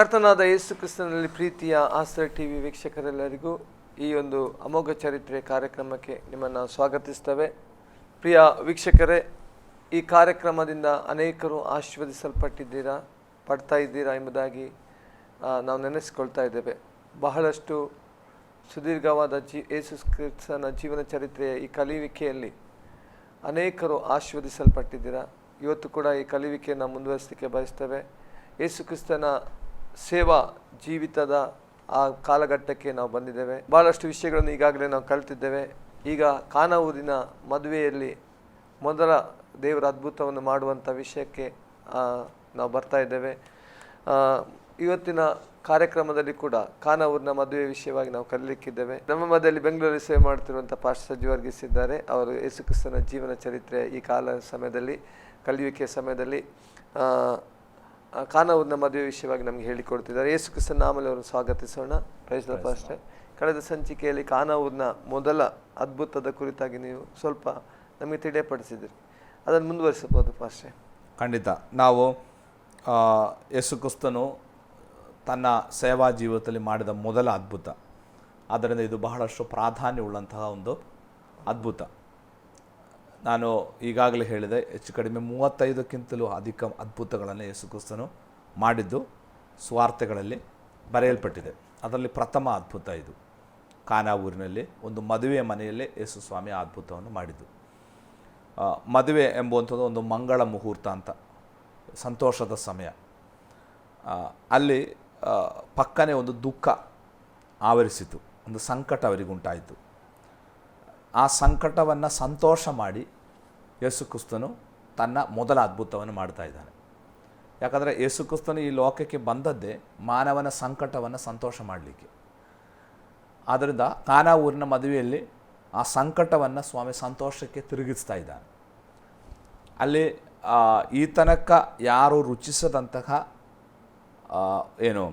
ಕರ್ತನಾದ ಯೇಸು ಕ್ರಿಸ್ತನಲ್ಲಿ ಪ್ರೀತಿಯ ಆಸ್ತ್ರ ಟಿವಿ ವೀಕ್ಷಕರೆಲ್ಲರಿಗೂ ಈ ಒಂದು ಅಮೋಘ ಚರಿತ್ರೆ ಕಾರ್ಯಕ್ರಮಕ್ಕೆ ನಿಮ್ಮನ್ನು ಸ್ವಾಗತಿಸ್ತೇವೆ. ಪ್ರಿಯ ವೀಕ್ಷಕರೇ, ಈ ಕಾರ್ಯಕ್ರಮದಿಂದ ಅನೇಕರು ಆಶೀರ್ವದಿಸಲ್ಪಟ್ಟಿದ್ದೀರಾ, ಪಡ್ತಾ ಇದ್ದೀರಾ ಎಂಬುದಾಗಿ ನಾವು ನೆನೆಸ್ಕೊಳ್ತಾ ಇದ್ದೇವೆ. ಬಹಳಷ್ಟು ಸುದೀರ್ಘವಾದ ಜೀ, ಯೇಸು ಕ್ರಿಸ್ತನ ಜೀವನ ಚರಿತ್ರೆಯ ಈ ಕಲಿಯುವಿಕೆಯಲ್ಲಿ ಅನೇಕರು ಆಶೀರ್ವದಿಸಲ್ಪಟ್ಟಿದ್ದೀರಾ. ಇವತ್ತು ಕೂಡ ಈ ಕಲಿಯುವಿಕೆಯನ್ನು ಮುಂದುವರಿಸಲಿಕ್ಕೆ ಬಯಸ್ತೇವೆ. ಯೇಸು ಕ್ರಿಸ್ತನ ಸೇವಾ ಜೀವಿತದ ಆ ಕಾಲಘಟ್ಟಕ್ಕೆ ನಾವು ಬಂದಿದ್ದೇವೆ. ಭಾಳಷ್ಟು ವಿಷಯಗಳನ್ನು ಈಗಾಗಲೇ ನಾವು ಕಲಿತಿದ್ದೇವೆ. ಈಗ ಕಾನಾ ಊರಿನ ಮದುವೆಯಲ್ಲಿ ಮೊದಲ ದೇವರ ಅದ್ಭುತವನ್ನು ಮಾಡುವಂಥ ವಿಷಯಕ್ಕೆ ನಾವು ಬರ್ತಾ ಇದ್ದೇವೆ. ಇವತ್ತಿನ ಕಾರ್ಯಕ್ರಮದಲ್ಲಿ ಕೂಡ ಕಾನಾ ಊರಿನ ಮದುವೆ ವಿಷಯವಾಗಿ ನಾವು ಕಲಿಲಿಕ್ಕಿದ್ದೇವೆ. ನಮ್ಮ ಮಧ್ಯದಲ್ಲಿ ಬೆಂಗಳೂರಲ್ಲಿ ಸೇವೆ ಮಾಡ್ತಿರುವಂಥ ಪಾಸ್ಟ್ ಸಜ್ಜು ವರ್ಗಿಸಿದ್ದಾರೆ ಅವರು ಯೇಸುಕ್ರಿಸ್ತನ ಜೀವನ ಚರಿತ್ರೆ ಈ ಕಾಲ ಸಮಯದಲ್ಲಿ ಕಲಿಯುವಿಕೆ ಸಮಯದಲ್ಲಿ ಆ, ಮದುವೆ ವಿಷಯವಾಗಿ ನಮಗೆ ಹೇಳಿಕೊಡ್ತಿದ್ದಾರೆ ಯೇಸು ಕ್ರಿಸ್ತನ ನಾಮಲ್ಲಿ ಅವರನ್ನು ಸ್ವಾಗತಿಸೋಣ. ಪ್ರೈಸ್ ಅಷ್ಟೇ. ಕಳೆದ ಸಂಚಿಕೆಯಲ್ಲಿ ಕಾನಾ ಮೊದಲ ಅದ್ಭುತದ ಕುರಿತಾಗಿ ನೀವು ಸ್ವಲ್ಪ ನಮಗೆ ತಿಳಿಯಪಡಿಸಿದಿರಿ. ಅದನ್ನು ಮುಂದುವರಿಸಬಹುದು ಪಾಸ್ಟೆ ಖಂಡಿತ. ನಾವು ಯೇಸು ಕ್ರಿಸ್ತನು ತನ್ನ ಸೇವಾ ಜೀವಿತದಲ್ಲಿ ಮಾಡಿದ ಮೊದಲ ಅದ್ಭುತ. ಆದ್ದರಿಂದ ಇದು ಬಹಳಷ್ಟು ಪ್ರಾಧಾನ್ಯವುಳ್ಳಂತಹ ಒಂದು ಅದ್ಭುತ. ನಾನು ಈಗಾಗಲೇ ಹೇಳಿದೆ, ಹೆಚ್ಚು ಕಡಿಮೆ ಮೂವತ್ತೈದಕ್ಕಿಂತಲೂ ಅಧಿಕ ಅದ್ಭುತಗಳನ್ನು ಯೇಸುಕ್ರಿಸ್ತನು ಮಾಡಿದ್ದು ಸ್ವಾರ್ಥಗಳಲ್ಲಿ ಬರೆಯಲ್ಪಟ್ಟಿದೆ. ಅದರಲ್ಲಿ ಪ್ರಥಮ ಅದ್ಭುತ ಇದು. ಕಾನಾ ಊರಿನಲ್ಲಿ ಒಂದು ಮದುವೆಯ ಮನೆಯಲ್ಲೇ ಯೇಸು ಸ್ವಾಮಿ ಆ ಅದ್ಭುತವನ್ನು ಮಾಡಿದ್ದು. ಮದುವೆ ಎಂಬುವಂಥದ್ದು ಒಂದು ಮಂಗಳ ಮುಹೂರ್ತ ಅಂತ, ಸಂತೋಷದ ಸಮಯ. ಅಲ್ಲಿ ಪಕ್ಕನೆ ಒಂದು ದುಃಖ ಆವರಿಸಿತು, ಒಂದು ಸಂಕಟ ಅವರಿಗುಂಟಾಯಿತು. ಆ ಸಂಕಟವನ್ನು ಸಂತೋಷ ಮಾಡಿ ಯೇಸು ಕ್ರಿಸ್ತನು ತನ್ನ ಮೊದಲ ಅದ್ಭುತವನ್ನು ಮಾಡ್ತಾ ಇದ್ದಾನೆ. ಯಾಕಂದರೆ ಯೇಸು ಕ್ರಿಸ್ತನು ಈ ಲೋಕಕ್ಕೆ ಬಂದದ್ದೇ ಮಾನವನ ಸಂಕಟವನ್ನು ಸಂತೋಷ ಮಾಡಲಿಕ್ಕೆ. ಆದ್ದರಿಂದ ಕಾನಾ ಊರಿನ ಮದುವೆಯಲ್ಲಿ ಆ ಸಂಕಟವನ್ನು ಸ್ವಾಮಿ ಸಂತೋಷಕ್ಕೆ ತಿರುಗಿಸ್ತಾ ಇದ್ದಾನೆ. ಅಲ್ಲಿ ಈ ತನಕ ಯಾರು ರುಚಿಸದಂತಹ ಏನು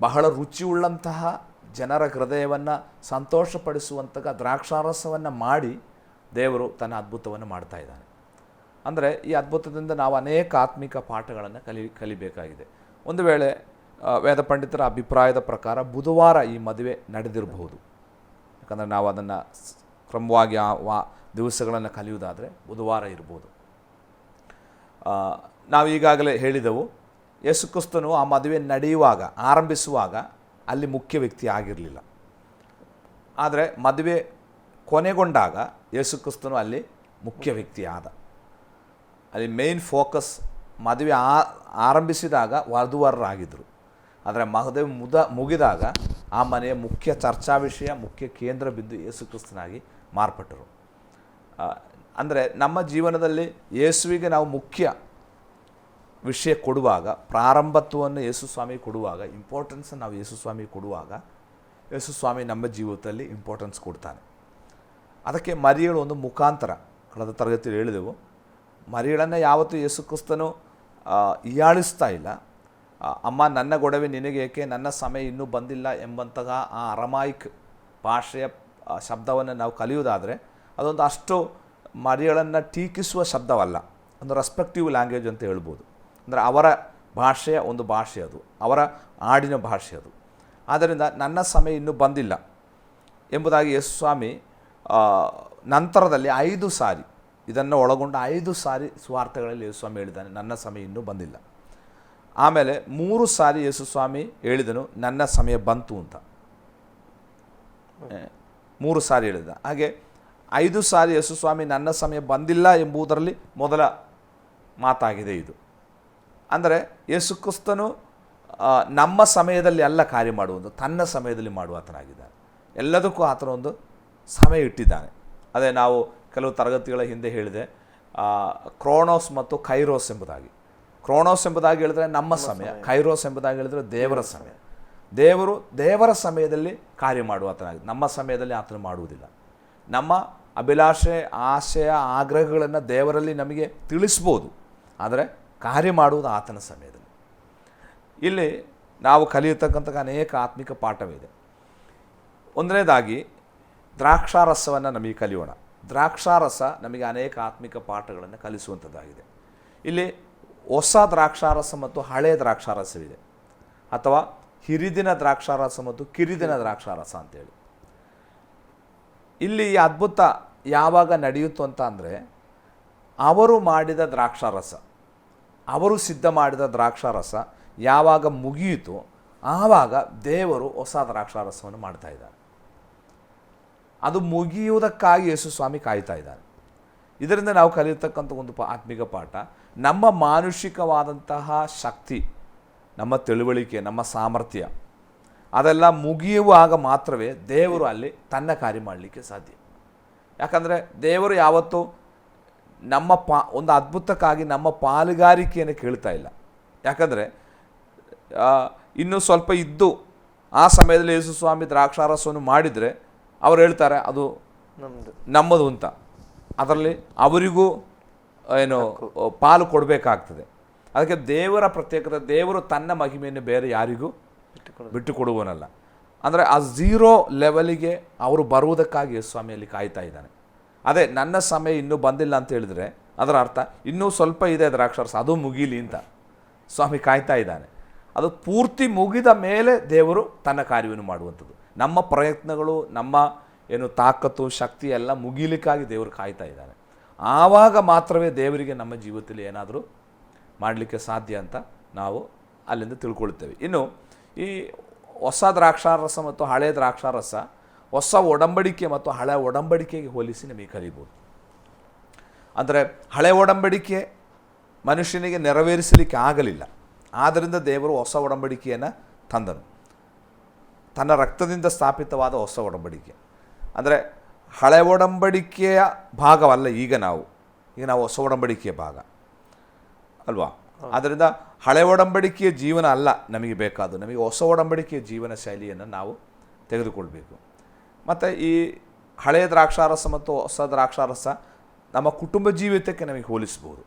ಬಹಳ ರುಚಿ ರುಚಿಯುಳ್ಳಂತಹ ಜನರ ಹೃದಯವನ್ನು ಸಂತೋಷಪಡಿಸುವಂತಹ ದ್ರಾಕ್ಷಾರಸವನ್ನು ಮಾಡಿ ದೇವರು ತನ್ನ ಅದ್ಭುತವನ್ನು ಮಾಡ್ತಾ ಇದ್ದಾನೆ. ಅಂದರೆ ಈ ಅದ್ಭುತದಿಂದ ನಾವು ಅನೇಕ ಆತ್ಮಿಕ ಪಾಠಗಳನ್ನು ಕಲಿ, ಕಲಿಬೇಕಾಗಿದೆ. ಒಂದು ವೇಳೆ ವೇದ ಪಂಡಿತರ ಅಭಿಪ್ರಾಯದ ಪ್ರಕಾರ ಬುಧವಾರ ಈ ಮದುವೆ ನಡೆದಿರಬಹುದು. ಯಾಕಂದರೆ ನಾವು ಅದನ್ನು ಕ್ರಮವಾಗಿ ಆ ವಾ ದಿವಸಗಳನ್ನು ಕಲಿಯುವುದಾದರೆ ಬುಧವಾರ ಇರ್ಬೋದು. ನಾವು ಈಗಾಗಲೇ ಹೇಳಿದೆವು ಯೇಸುಕ್ರಿಸ್ತನು ಆ ಮದುವೆ ನಡೆಯುವಾಗ, ಆರಂಭಿಸುವಾಗ ಅಲ್ಲಿ ಮುಖ್ಯ ವ್ಯಕ್ತಿ ಆಗಿರಲಿಲ್ಲ. ಆದರೆ ಮದುವೆ ಕೊನೆಗೊಂಡಾಗ ಯೇಸುಕ್ರಿಸ್ತನು ಅಲ್ಲಿ ಮುಖ್ಯ ವ್ಯಕ್ತಿ ಆದ ಅಲ್ಲಿ ಮೇನ್ ಫೋಕಸ್ ಮದುವೆ ಆ, ಆರಂಭಿಸಿದಾಗ ವಧುವರರಾಗಿದ್ದರು ಆದರೆ ಮದುವೆ ಮುದ, ಮುಗಿದಾಗ ಆ ಮನೆಯ ಮುಖ್ಯ ಚರ್ಚಾ ವಿಷಯ, ಮುಖ್ಯ ಕೇಂದ್ರ ಬಿದ್ದು ಯೇಸುಕ್ರಿಸ್ತನಾಗಿ ಮಾರ್ಪಟ್ಟರು. ಅಂದರೆ ನಮ್ಮ ಜೀವನದಲ್ಲಿ ಯೇಸುವಿಗೆ ನಾವು ಮುಖ್ಯ ವಿಷಯ ಕೊಡುವಾಗ, ಪ್ರಾರಂಭತ್ವವನ್ನು ಯೇಸು ಸ್ವಾಮಿ ಕೊಡುವಾಗ ಇಂಪಾರ್ಟೆನ್ಸ್ ನಾವು ಯೇಸು ಸ್ವಾಮಿ ಕೊಡುವಾಗ, ಯೇಸು ಸ್ವಾಮಿ ನಮ್ಮ ಜೀವಿತದಲ್ಲಿ ಇಂಪಾರ್ಟೆನ್ಸ್ ಕೊಡ್ತಾನೆ. ಅದಕ್ಕೆ ಮರಿಯಳು ಒಂದು ಮುಖಾಂತರ, ಕಳೆದ ತರಗತಿಯಲ್ಲಿ ಹೇಳಿದೆವು, ಮರಿಯಳನ್ನು ಯಾವತ್ತೂ ಯೇಸು ಕ್ರಿಸ್ತನು ಹೀಯಾಳಿಸ್ತಾ ಇಲ್ಲ. ಅಮ್ಮ, ನನ್ನ ಗೊಡವೆ ನಿನಗೆ ಏಕೆ? ನನ್ನ ಸಮಯ ಇನ್ನೂ ಬಂದಿಲ್ಲ ಎಂಬಂತಹ ಆ ಅರಮಾಯಿಕ್ ಭಾಷೆಯ ಶಬ್ದವನ್ನು ನಾವು ಕಲಿಯುವುದಾದರೆ, ಅದೊಂದು ಅಷ್ಟು ಮರಿಯಳನ್ನು ಟೀಕಿಸುವ ಶಬ್ದವಲ್ಲ. ಒಂದು ರೆಸ್ಪೆಕ್ಟಿವ್ ಲ್ಯಾಂಗ್ವೇಜ್ ಅಂತ ಹೇಳ್ಬೋದು. ಅಂದರೆ ಅವರ ಭಾಷೆಯ ಒಂದು ಭಾಷೆ ಅದು, ಅವರ ಆಡಿನ ಭಾಷೆ ಅದು. ಆದ್ದರಿಂದ ನನ್ನ ಸಮಯ ಇನ್ನೂ ಬಂದಿಲ್ಲ ಎಂಬುದಾಗಿ ಯೇಸು ಸ್ವಾಮಿ ನಂತರದಲ್ಲಿ ಐದು ಸಾರಿ, ಇದನ್ನು ಒಳಗೊಂಡ ಐದು ಸಾರಿ ಸ್ವಾರ್ಥಗಳಲ್ಲಿ ಯೇಸು ಸ್ವಾಮಿ ಹೇಳಿದ್ದಾನೆ, ನನ್ನ ಸಮಯ ಇನ್ನೂ ಬಂದಿಲ್ಲ. ಆಮೇಲೆ ಮೂರು ಸಾರಿ ಯೇಸು ಸ್ವಾಮಿ ಹೇಳಿದನು, ನನ್ನ ಸಮಯ ಬಂತು ಅಂತ. ಮೂರು ಸಾರಿ ಹೇಳಿದ. ಹಾಗೆ ಐದು ಸಾರಿ ಯೇಸು ಸ್ವಾಮಿ ನನ್ನ ಸಮಯ ಬಂದಿಲ್ಲ ಎಂಬುದರಲ್ಲಿ ಮೊದಲ ಮಾತಾಗಿದೆ ಇದು. ಅಂದರೆ ಯೇಸುಕ್ರಿಸ್ತನು ನಮ್ಮ ಸಮಯದಲ್ಲಿ ಅಲ್ಲ ಕಾರ್ಯ ಮಾಡುವುದು ತನ್ನ ಸಮಯದಲ್ಲಿ ಮಾಡುವಾತನಾಗಿದ್ದಾನೆ. ಎಲ್ಲದಕ್ಕೂ ಆತನ ಒಂದು ಸಮಯ ಇಟ್ಟಿದ್ದಾನೆ. ಅದೇ ನಾವು ಕೆಲವು ತರಗತಿಗಳ ಹಿಂದೆ ಹೇಳಿದೆ ಕ್ರೋಣೋಸ್ ಮತ್ತು ಕೈರೋಸ್ ಎಂಬುದಾಗಿ. ಕ್ರೋನೋಸ್ ಎಂಬುದಾಗಿ ಹೇಳಿದ್ರೆ ನಮ್ಮ ಸಮಯ ಕೈರೋಸ್ ಎಂಬುದಾಗಿ ಹೇಳಿದ್ರೆ ದೇವರ ಸಮಯ. ದೇವರು ದೇವರ ಸಮಯದಲ್ಲಿ ಕಾರ್ಯ ಮಾಡುವಾತನಾಗಿ ನಮ್ಮ ಸಮಯದಲ್ಲಿ ಆತನು ಮಾಡುವುದಿಲ್ಲ. ನಮ್ಮ ಅಭಿಲಾಷೆ ಆಶಯ ಆಗ್ರಹಗಳನ್ನು ದೇವರಲ್ಲಿ ನಮಗೆ ತಿಳಿಸ್ಬೋದು. ಆದರೆ ಕಾರ್ಯ ಮಾಡುವುದು ಆತನ ಸಮಯದಲ್ಲಿ. ಇಲ್ಲಿ ನಾವು ಕಲಿಯತಕ್ಕಂಥ ಅನೇಕ ಆತ್ಮಿಕ ಪಾಠವಿದೆ. ಒಂದನೇದಾಗಿ ದ್ರಾಕ್ಷಾರಸವನ್ನು ನಮಗೆ ಕಲಿಯೋಣ. ದ್ರಾಕ್ಷಾರಸ ನಮಗೆ ಅನೇಕ ಆತ್ಮಿಕ ಪಾಠಗಳನ್ನು ಕಲಿಸುವಂಥದ್ದಾಗಿದೆ. ಇಲ್ಲಿ ಹೊಸ ದ್ರಾಕ್ಷಾರಸ ಮತ್ತು ಹಳೆಯ ದ್ರಾಕ್ಷಾರಸವಿದೆ. ಅಥವಾ ಹಿರಿದಿನ ದ್ರಾಕ್ಷಾರಸ ಮತ್ತು ಕಿರಿದಿನ ದ್ರಾಕ್ಷಾರಸ ಅಂತೇಳಿ. ಇಲ್ಲಿ ಈ ಅದ್ಭುತ ಯಾವಾಗ ನಡೆಯಿತು ಅಂತ ಅಂದರೆ, ಅವರು ಮಾಡಿದ ದ್ರಾಕ್ಷಾರಸ ಅವರು ಸಿದ್ಧ ಮಾಡಿದ ದ್ರಾಕ್ಷಾರಸ ಯಾವಾಗ ಮುಗಿಯಿತು ಆವಾಗ ದೇವರು ಹೊಸ ದ್ರಾಕ್ಷಾರಸವನ್ನು ಮಾಡ್ತಾ ಇದ್ದಾರೆ ಅದು ಮುಗಿಯುವುದಕ್ಕಾಗಿ ಯೇಸು ಸ್ವಾಮಿ ಕಾಯ್ತಾ ಇದ್ದಾನೆ. ಇದರಿಂದ ನಾವು ಕಲಿಯತಕ್ಕಂಥ ಒಂದು ಆತ್ಮಿಕ ಪಾಠ, ನಮ್ಮ ಮಾನುಷಿಕವಾದಂತಹ ಶಕ್ತಿ, ನಮ್ಮ ತಿಳುವಳಿಕೆ, ನಮ್ಮ ಸಾಮರ್ಥ್ಯ, ಅದೆಲ್ಲ ಮುಗಿಯುವಾಗ ಮಾತ್ರವೇ ದೇವರು ಅಲ್ಲಿ ತನ್ನ ಕಾರ್ಯ ಮಾಡಲಿಕ್ಕೆ ಸಾಧ್ಯ. ಯಾಕಂದರೆ ದೇವರು ಯಾವತ್ತೂ ನಮ್ಮ ಪಾ ಒಂದು ಅದ್ಭುತಕ್ಕಾಗಿ ನಮ್ಮ ಪಾಲುಗಾರಿಕೆಯನ್ನು ಕೇಳ್ತಾ ಇಲ್ಲ. ಯಾಕಂದರೆ ಇನ್ನೂ ಸ್ವಲ್ಪ ಇದ್ದು ಆ ಸಮಯದಲ್ಲಿ ಯೇಸು ಸ್ವಾಮಿ ದ್ರಾಕ್ಷಾರಸವನ್ನು ಮಾಡಿದರೆ ಅವ್ರು ಹೇಳ್ತಾರೆ ಅದು ನಮ್ಮದು ನಮ್ಮದು ಅಂತ. ಅದರಲ್ಲಿ ಅವರಿಗೂ ಏನು ಪಾಲು ಕೊಡಬೇಕಾಗ್ತದೆ. ಅದಕ್ಕೆ ದೇವರ ಪ್ರತ್ಯೇಕತೆ ದೇವರು ತನ್ನ ಮಹಿಮೆಯನ್ನು ಬೇರೆ ಯಾರಿಗೂ ಬಿಟ್ಟು ಕೊಡುವನಲ್ಲ ಅಂದರೆ ಆ ಝೀರೋ ಲೆವೆಲಿಗೆ ಅವರು ಬರುವುದಕ್ಕಾಗಿ ಯೇಸು ಸ್ವಾಮಿಯಲ್ಲಿ ಕಾಯ್ತಾ ಇದ್ದಾನೆ. ಅದೇ ನನ್ನ ಸಮಯ ಇನ್ನೂ ಬಂದಿಲ್ಲ ಅಂತ ಹೇಳಿದ್ರೆ ಅದರ ಅರ್ಥ ಇನ್ನೂ ಸ್ವಲ್ಪ ಇದೆ ದ್ರಾಕ್ಷಾರಸ ಅದು ಮುಗೀಲಿ ಅಂತ. ಸ್ವಾಮಿ ಕಾಯ್ತಾ ಇದ್ದಾನೆ. ಅದು ಪೂರ್ತಿ ಮುಗಿದ ಮೇಲೆ ದೇವರು ತನ್ನ ಕಾರ್ಯವನ್ನು ಮಾಡುವಂಥದ್ದು. ನಮ್ಮ ಪ್ರಯತ್ನಗಳು, ನಮ್ಮ ಏನು ತಾಕತ್ತು, ಶಕ್ತಿ ಎಲ್ಲ ಮುಗಿಲಿಕ್ಕಾಗಿ ದೇವರು ಕಾಯ್ತಾ ಇದ್ದಾನೆ. ಆವಾಗ ಮಾತ್ರವೇ ದೇವರಿಗೆ ನಮ್ಮ ಜೀವಿತದಲ್ಲಿ ಏನಾದರೂ ಮಾಡಲಿಕ್ಕೆ ಸಾಧ್ಯ ಅಂತ ನಾವು ಅಲ್ಲಿಂದ ತಿಳ್ಕೊಳ್ತೇವೆ. ಇನ್ನು ಈ ಹೊಸ ದ್ರಾಕ್ಷಾರಸ ಮತ್ತು ಹಳೆಯ ದ್ರಾಕ್ಷಾರಸ ಹೊಸ ಒಡಂಬಡಿಕೆ ಮತ್ತು ಹಳೆ ಒಡಂಬಡಿಕೆಗೆ ಹೋಲಿಸಿ ನಮಗೆ ಕಲಿಬೋದು. ಅಂದರೆ ಹಳೆ ಒಡಂಬಡಿಕೆ ಮನುಷ್ಯನಿಗೆ ನೆರವೇರಿಸಲಿಕ್ಕೆ ಆಗಲಿಲ್ಲ. ಆದ್ದರಿಂದ ದೇವರು ಹೊಸ ಒಡಂಬಡಿಕೆಯನ್ನು ತಂದನು. ತನ್ನ ರಕ್ತದಿಂದ ಸ್ಥಾಪಿತವಾದ ಹೊಸ ಒಡಂಬಡಿಕೆ. ಅಂದರೆ ಹಳೆ ಒಡಂಬಡಿಕೆಯ ಭಾಗವಲ್ಲ ಈಗ ನಾವು. ಈಗ ನಾವು ಹೊಸ ಒಡಂಬಡಿಕೆಯ ಭಾಗ. ಅಲ್ವಾ? ಆದ್ದರಿಂದ ಹಳೆ ಒಡಂಬಡಿಕೆಯ ಜೀವನ ಅಲ್ಲ ನಮಗೆ ಬೇಕಾದ ನಮಗೆ ಹೊಸ ಒಡಂಬಡಿಕೆಯ ಜೀವನ ಶೈಲಿಯನ್ನು ನಾವು ತೆಗೆದುಕೊಳ್ಬೇಕು. ಮತ್ತು ಈ ಹಳೆಯ ದ್ರಾಕ್ಷಾರಸ ಮತ್ತು ಹೊಸ ದ್ರಾಕ್ಷಾರಸ ನಮ್ಮ ಕುಟುಂಬ ಜೀವಿತಕ್ಕೆ ನಮಗೆ ಹೋಲಿಸ್ಬೋದು.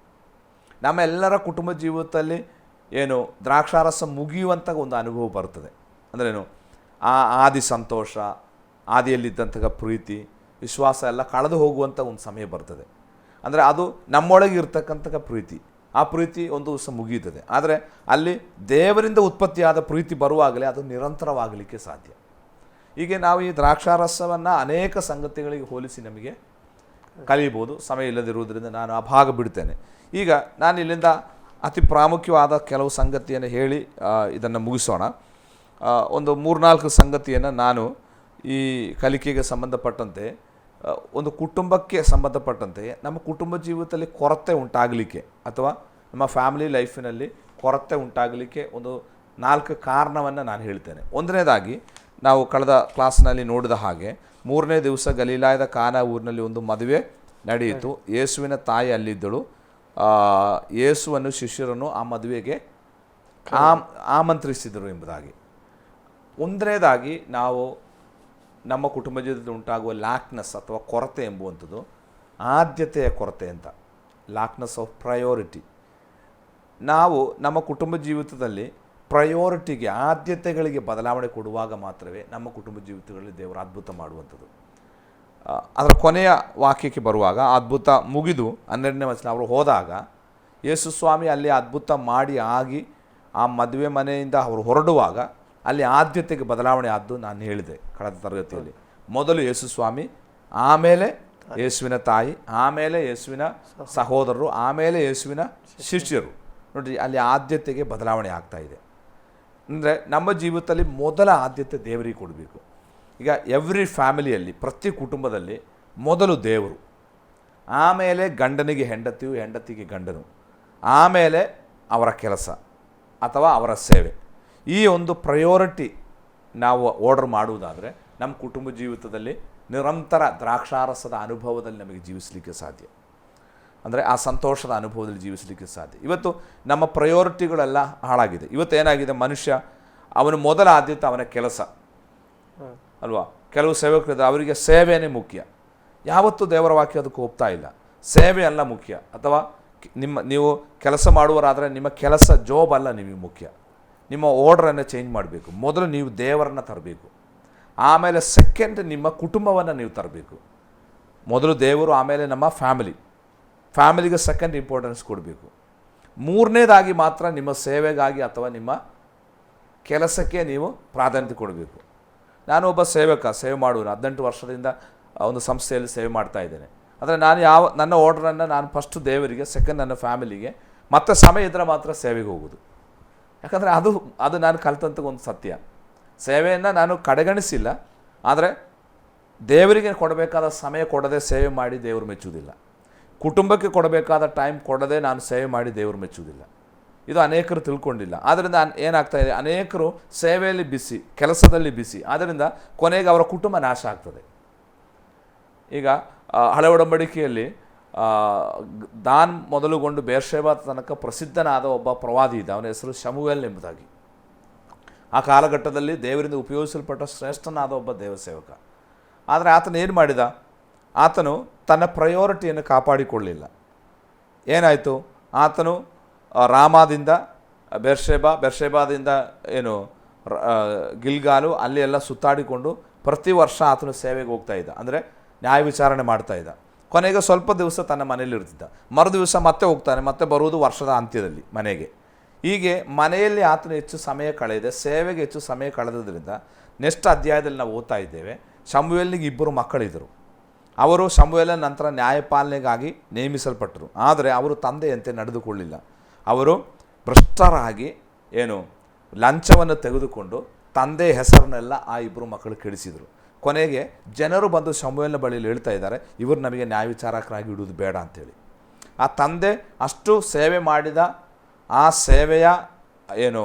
ನಮ್ಮ ಎಲ್ಲರ ಕುಟುಂಬ ಜೀವಿತದಲ್ಲಿ ಏನು ದ್ರಾಕ್ಷಾರಸ ಮುಗಿಯುವಂಥ ಒಂದು ಅನುಭವ ಬರ್ತದೆ. ಅಂದ್ರೇನು ಆ ಆದಿ ಸಂತೋಷ, ಆದಿಯಲ್ಲಿದ್ದಂತಹ ಪ್ರೀತಿ, ವಿಶ್ವಾಸ ಎಲ್ಲ ಕಳೆದು ಹೋಗುವಂಥ ಒಂದು ಸಮಯ ಬರ್ತದೆ. ಅಂದರೆ ಅದು ನಮ್ಮೊಳಗೆ ಇರ್ತಕ್ಕಂಥ ಪ್ರೀತಿ. ಆ ಪ್ರೀತಿ ಒಂದು ದಿವಸ ಮುಗಿಯುತ್ತದೆ. ಆದರೆ ಅಲ್ಲಿ ದೇವರಿಂದ ಉತ್ಪತ್ತಿಯಾದ ಪ್ರೀತಿ ಬರುವಾಗಲೇ ಅದು ನಿರಂತರವಾಗಲಿಕ್ಕೆ ಸಾಧ್ಯ. ಹೀಗೆ ನಾವು ಈ ದ್ರಾಕ್ಷಾರಸವನ್ನು ಅನೇಕ ಸಂಗತಿಗಳಿಗೆ ಹೋಲಿಸಿ ನಮಗೆ ಕಲಿಯಬಹುದು. ಸಮಯ ಇಲ್ಲದಿರುವುದರಿಂದ ನಾನು ಆ ಭಾಗ ಬಿಡ್ತೇನೆ. ಈಗ ನಾನು ಇಲ್ಲಿಂದ ಅತಿ ಪ್ರಾಮುಖ್ಯವಾದ ಕೆಲವು ಸಂಗತಿಯನ್ನು ಹೇಳಿ ಇದನ್ನು ಮುಗಿಸೋಣ. ಒಂದು ಮೂರ್ನಾಲ್ಕು ಸಂಗತಿಯನ್ನು ನಾನು ಈ ಕಲಿಕೆಗೆ ಸಂಬಂಧಪಟ್ಟಂತೆ ಒಂದು ಕುಟುಂಬಕ್ಕೆ ಸಂಬಂಧಪಟ್ಟಂತೆ ನಮ್ಮ ಕುಟುಂಬ ಜೀವಿತದಲ್ಲಿ ಕೊರತೆ ಉಂಟಾಗಲಿಕ್ಕೆ ಅಥವಾ ನಮ್ಮ ಫ್ಯಾಮಿಲಿ ಲೈಫಿನಲ್ಲಿ ಕೊರತೆ ಉಂಟಾಗಲಿಕ್ಕೆ ಒಂದು ನಾಲ್ಕು ಕಾರಣವನ್ನು ನಾನು ಹೇಳ್ತೇನೆ. ಒಂದನೇದಾಗಿ ನಾವು ಕಳೆದ ಕ್ಲಾಸ್ನಲ್ಲಿ ನೋಡಿದ ಹಾಗೆ ಮೂರನೇ ದಿವಸ ಗಲೀಲಾಯದ ಕಾನಾ ಊರಿನಲ್ಲಿ ಒಂದು ಮದುವೆ ನಡೆಯಿತು. ಯೇಸುವಿನ ತಾಯಿ ಅಲ್ಲಿದ್ದಳು. ಯೇಸುವನ್ನು ಶಿಷ್ಯರನ್ನು ಆ ಮದುವೆಗೆ ಆಮ್ ಆಮಂತ್ರಿಸಿದರು ಎಂಬುದಾಗಿ. ಒಂದನೇದಾಗಿ ನಾವು ನಮ್ಮ ಕುಟುಂಬ ಜೀವಿತದಲ್ಲಿ ಉಂಟಾಗುವ ಲ್ಯಾಕ್ನೆಸ್ ಅಥವಾ ಕೊರತೆ ಎಂಬುವಂಥದ್ದು ಆದ್ಯತೆಯ ಕೊರತೆ ಅಂತ. Lackness of priority. ನಾವು ನಮ್ಮ ಕುಟುಂಬ ಜೀವಿತದಲ್ಲಿ ಪ್ರಯೋರಿಟಿಗೆ ಆದ್ಯತೆಗಳಿಗೆ ಬದಲಾವಣೆ ಕೊಡುವಾಗ ಮಾತ್ರವೇ ನಮ್ಮ ಕುಟುಂಬ ಜೀವಿತಗಳಲ್ಲಿ ದೇವರು ಅದ್ಭುತ ಮಾಡುವಂಥದ್ದು. ಅದರ ಕೊನೆಯ ವಾಕ್ಯಕ್ಕೆ ಬರುವಾಗ ಅದ್ಭುತ ಮುಗಿದು ಹನ್ನೆರಡನೇ ವಚನ ಅವರು ಹೋದಾಗ ಯೇಸು ಸ್ವಾಮಿ ಅಲ್ಲಿ ಅದ್ಭುತ ಮಾಡಿ ಆಗಿ ಆ ಮದುವೆ ಮನೆಯಿಂದ ಅವರು ಹೊರಡುವಾಗ ಅಲ್ಲಿ ಆದ್ಯತೆಗೆ ಬದಲಾವಣೆ ಆದ್ದು ನಾನು ಹೇಳಿದೆ ಕಳೆದ ತರಗತಿಯಲ್ಲಿ. ಮೊದಲು ಯೇಸು ಸ್ವಾಮಿ, ಆಮೇಲೆ ಯೇಸುವಿನ ತಾಯಿ, ಆಮೇಲೆ ಯೇಸುವಿನ ಸಹೋದರರು, ಆಮೇಲೆ ಯೇಸುವಿನ ಶಿಷ್ಯರು. ನೋಡಿರಿ, ಅಲ್ಲಿ ಆದ್ಯತೆಗೆ ಬದಲಾವಣೆ ಆಗ್ತಾ ಅಂದರೆ ನಮ್ಮ ಜೀವಿತದಲ್ಲಿ ಮೊದಲ ಆದ್ಯತೆ ದೇವರಿಗೆ ಕೊಡಬೇಕು. ಈಗ ಎವ್ರಿ ಫ್ಯಾಮಿಲಿಯಲ್ಲಿ ಪ್ರತಿ ಕುಟುಂಬದಲ್ಲಿ ಮೊದಲು ದೇವರು. ಆಮೇಲೆ ಗಂಡನಿಗೆ ಹೆಂಡತಿಯು, ಹೆಂಡತಿಗೆ ಗಂಡನು. ಆಮೇಲೆ ಅವರ ಕೆಲಸ ಅಥವಾ ಅವರ ಸೇವೆ. ಈ ಒಂದು ಪ್ರಯೋರಿಟಿ ನಾವು ಆರ್ಡರ್ ಮಾಡುವುದಾದರೆ ನಮ್ಮ ಕುಟುಂಬ ಜೀವಿತದಲ್ಲಿ ನಿರಂತರ ದ್ರಾಕ್ಷಾರಸದ ಅನುಭವದಲ್ಲಿ ನಮಗೆ ಜೀವಿಸಲಿಕ್ಕೆ ಸಾಧ್ಯ. ಅಂದರೆ ಆ ಸಂತೋಷದ ಅನುಭವದಲ್ಲಿ ಜೀವಿಸಲಿಕ್ಕೆ ಸಾಧ್ಯ. ಇವತ್ತು ನಮ್ಮ ಪ್ರಯೋರಿಟಿಗಳೆಲ್ಲ ಹಾಳಾಗಿದೆ. ಇವತ್ತು ಏನಾಗಿದೆ? ಮನುಷ್ಯ ಅವನು ಮೊದಲ ಆದ್ಯತೆ ಅವನ ಕೆಲಸ. ಅಲ್ವಾ? ಕೆಲವು ಸೇವಕರಿದ್ದಾರೆ. ಅವರಿಗೆ ಸೇವೆಯೇ ಮುಖ್ಯ. ಯಾವತ್ತೂ ದೇವರ ವಾಕ್ಯ ಅದಕ್ಕೆ ಒಪ್ತಾ ಇಲ್ಲ. ಸೇವೆ ಅಲ್ಲ ಮುಖ್ಯ. ಅಥವಾ ನಿಮ್ಮ ನೀವು ಕೆಲಸ ಮಾಡುವರಾದರೆ ನಿಮ್ಮ ಕೆಲಸ ಜಾಬ್ ಅಲ್ಲ ನಿಮಗೆ ಮುಖ್ಯ. ನಿಮ್ಮ ಆರ್ಡ್ರನ್ನು ಚೇಂಜ್ ಮಾಡಬೇಕು. ಮೊದಲು ನೀವು ದೇವರನ್ನು ತರಬೇಕು. ಆಮೇಲೆ ಸೆಕೆಂಡ್ ನಿಮ್ಮ ಕುಟುಂಬವನ್ನು ನೀವು ತರಬೇಕು. ಮೊದಲು ದೇವರು ಆಮೇಲೆ ನಮ್ಮ ಫ್ಯಾಮಿಲಿ ಫ್ಯಾಮಿಲಿಗೆ ಸೆಕೆಂಡ್ ಇಂಪಾರ್ಟೆನ್ಸ್ ಕೊಡಬೇಕು. ಮೂರನೇದಾಗಿ ಮಾತ್ರ ನಿಮ್ಮ ಸೇವೆಗಾಗಿ ಅಥವಾ ನಿಮ್ಮ ಕೆಲಸಕ್ಕೆ ನೀವು ಪ್ರಾಧಾನ್ಯತೆ ಕೊಡಬೇಕು. ನಾನು ಒಬ್ಬ ಸೇವಕ, ಸೇವೆ ಮಾಡುವನು. ಹದಿನೆಂಟು ವರ್ಷದಿಂದ ಒಂದು ಸಂಸ್ಥೆಯಲ್ಲಿ ಸೇವೆ ಮಾಡ್ತಾ ಇದ್ದೇನೆ. ಆದರೆ ನಾನು ಯಾವ, ನನ್ನ ಆರ್ಡ್ರನ್ನು ನಾನು ಫಸ್ಟು ದೇವರಿಗೆ ಸೆಕೆಂಡ್ ನನ್ನ ಫ್ಯಾಮಿಲಿಗೆ, ಮತ್ತೆ ಸಮಯ ಇದ್ದರೆ ಮಾತ್ರ ಸೇವೆಗೆ ಹೋಗೋದು ಯಾಕಂದರೆ ಅದು ಅದು ನಾನು ಕಲಿತಂಥ ಒಂದು ಸತ್ಯ. ಸೇವೆಯನ್ನು ನಾನು ಕಡೆಗಣಿಸಿಲ್ಲ. ಆದರೆ ದೇವರಿಗೆ ಕೊಡಬೇಕಾದ ಸಮಯ ಕೊಡದೆ ಸೇವೆ ಮಾಡಿ ದೇವರು ಮೆಚ್ಚುವುದಿಲ್ಲ. ಕುಟುಂಬಕ್ಕೆ ಕೊಡಬೇಕಾದ ಟೈಮ್ ಕೊಡದೆ ನಾನು ಸೇವೆ ಮಾಡಿ ದೇವರು ಮೆಚ್ಚುವುದಿಲ್ಲ. ಇದು ಅನೇಕರು ತಿಳ್ಕೊಂಡಿಲ್ಲ. ಆದ್ದರಿಂದ ಏನಾಗ್ತಾ ಇದೆ? ಅನೇಕರು ಸೇವೆಯಲ್ಲಿ ಬಿಸಿ ಕೆಲಸದಲ್ಲಿ ಬಿಸಿ ಆದ್ದರಿಂದ ಕೊನೆಗೆ ಅವರ ಕುಟುಂಬ ನಾಶ ಆಗ್ತದೆ. ಈಗ ಹಳೆ ಒಡಂಬಡಿಕೆಯಲ್ಲಿ ದಾನ್ ಮೊದಲುಗೊಂಡು ಬೇರ್ಷೇಬಾ ತನಕ ಪ್ರಸಿದ್ಧನಾದ ಒಬ್ಬ ಪ್ರವಾದಿ ಇದ್ದ. ಅವನ ಹೆಸರು ಶಮುವೆಲ್ ಎಂಬುದಾಗಿ. ಆ ಕಾಲಘಟ್ಟದಲ್ಲಿ ದೇವರಿಂದ ಉಪಯೋಗಿಸಲ್ಪಟ್ಟ ಶ್ರೇಷ್ಠನಾದ ಒಬ್ಬ ದೇವಸೇವಕ. ಆದರೆ ಆತನು ಏನು ಮಾಡಿದ? ಆತನು ತನ್ನ ಪ್ರಯೋರಿಟಿಯನ್ನು ಕಾಪಾಡಿಕೊಳ್ಳಿಲ್ಲ. ಏನಾಯಿತು? ಆತನು ರಾಮಾದಿಂದ, ಬೆರ್ಷೆಬಾ, ಬೆರ್ಷೇಬಾದಿಂದ ಏನು ಗಿಲ್ಗಾಲು, ಅಲ್ಲಿ ಎಲ್ಲ ಸುತ್ತಾಡಿಕೊಂಡು ಪ್ರತಿ ವರ್ಷ ಆತನು ಸೇವೆಗೆ ಹೋಗ್ತಾ ಇದ್ದ. ಅಂದರೆ ನ್ಯಾಯ ವಿಚಾರಣೆ ಮಾಡ್ತಾ ಇದ್ದ. ಕೊನೆಗೆ ಸ್ವಲ್ಪ ದಿವಸ ತನ್ನ ಮನೆಯಲ್ಲಿ ಇರ್ತಿದ್ದ ಮರು ದಿವಸ ಮತ್ತೆ ಹೋಗ್ತಾನೆ, ಮತ್ತೆ ಬರುವುದು ವರ್ಷದ ಅಂತ್ಯದಲ್ಲಿ ಮನೆಗೆ. ಹೀಗೆ ಮನೆಯಲ್ಲಿ ಆತನು ಹೆಚ್ಚು ಸಮಯ ಕಳೆದಿದೆ ಸೇವೆಗೆ ಹೆಚ್ಚು ಸಮಯ ಕಳೆದ್ರಿಂದ ನೆಕ್ಸ್ಟ್ ಅಧ್ಯಾಯದಲ್ಲಿ ನಾವು ಓದ್ತಾ ಇದ್ದೇವೆ ಶಂಭುವೆಲ್ನಿಗೆ ಇಬ್ಬರು ಮಕ್ಕಳಿದ್ದರು. ಅವರು ಸಮುವೆಲ ನಂತರ ನ್ಯಾಯಪಾಲನೆಗಾಗಿ ನೇಮಿಸಲ್ಪಟ್ಟರು. ಆದರೆ ಅವರು ತಂದೆಯಂತೆ ನಡೆದುಕೊಳ್ಳಿಲ್ಲ. ಅವರು ಭ್ರಷ್ಟರಾಗಿ ಏನು ಲಂಚವನ್ನು ತೆಗೆದುಕೊಂಡು ತಂದೆ ಹೆಸರನ್ನೆಲ್ಲ ಆ ಇಬ್ಬರು ಮಕ್ಕಳು ಕೆಡಿಸಿದರು. ಕೊನೆಗೆ ಜನರು ಬಂದು ಸಮುವೆಲ ಬಳಿಯಲ್ಲಿ ಹೇಳ್ತಾ ಇದ್ದಾರೆ, ಇವರು ನಮಗೆ ನ್ಯಾಯ ವಿಚಾರಕರಾಗಿ ಇಡುವುದು ಬೇಡ ಅಂಥೇಳಿ. ಆ ತಂದೆ ಅಷ್ಟು ಸೇವೆ ಮಾಡಿದ, ಆ ಸೇವೆಯ ಏನು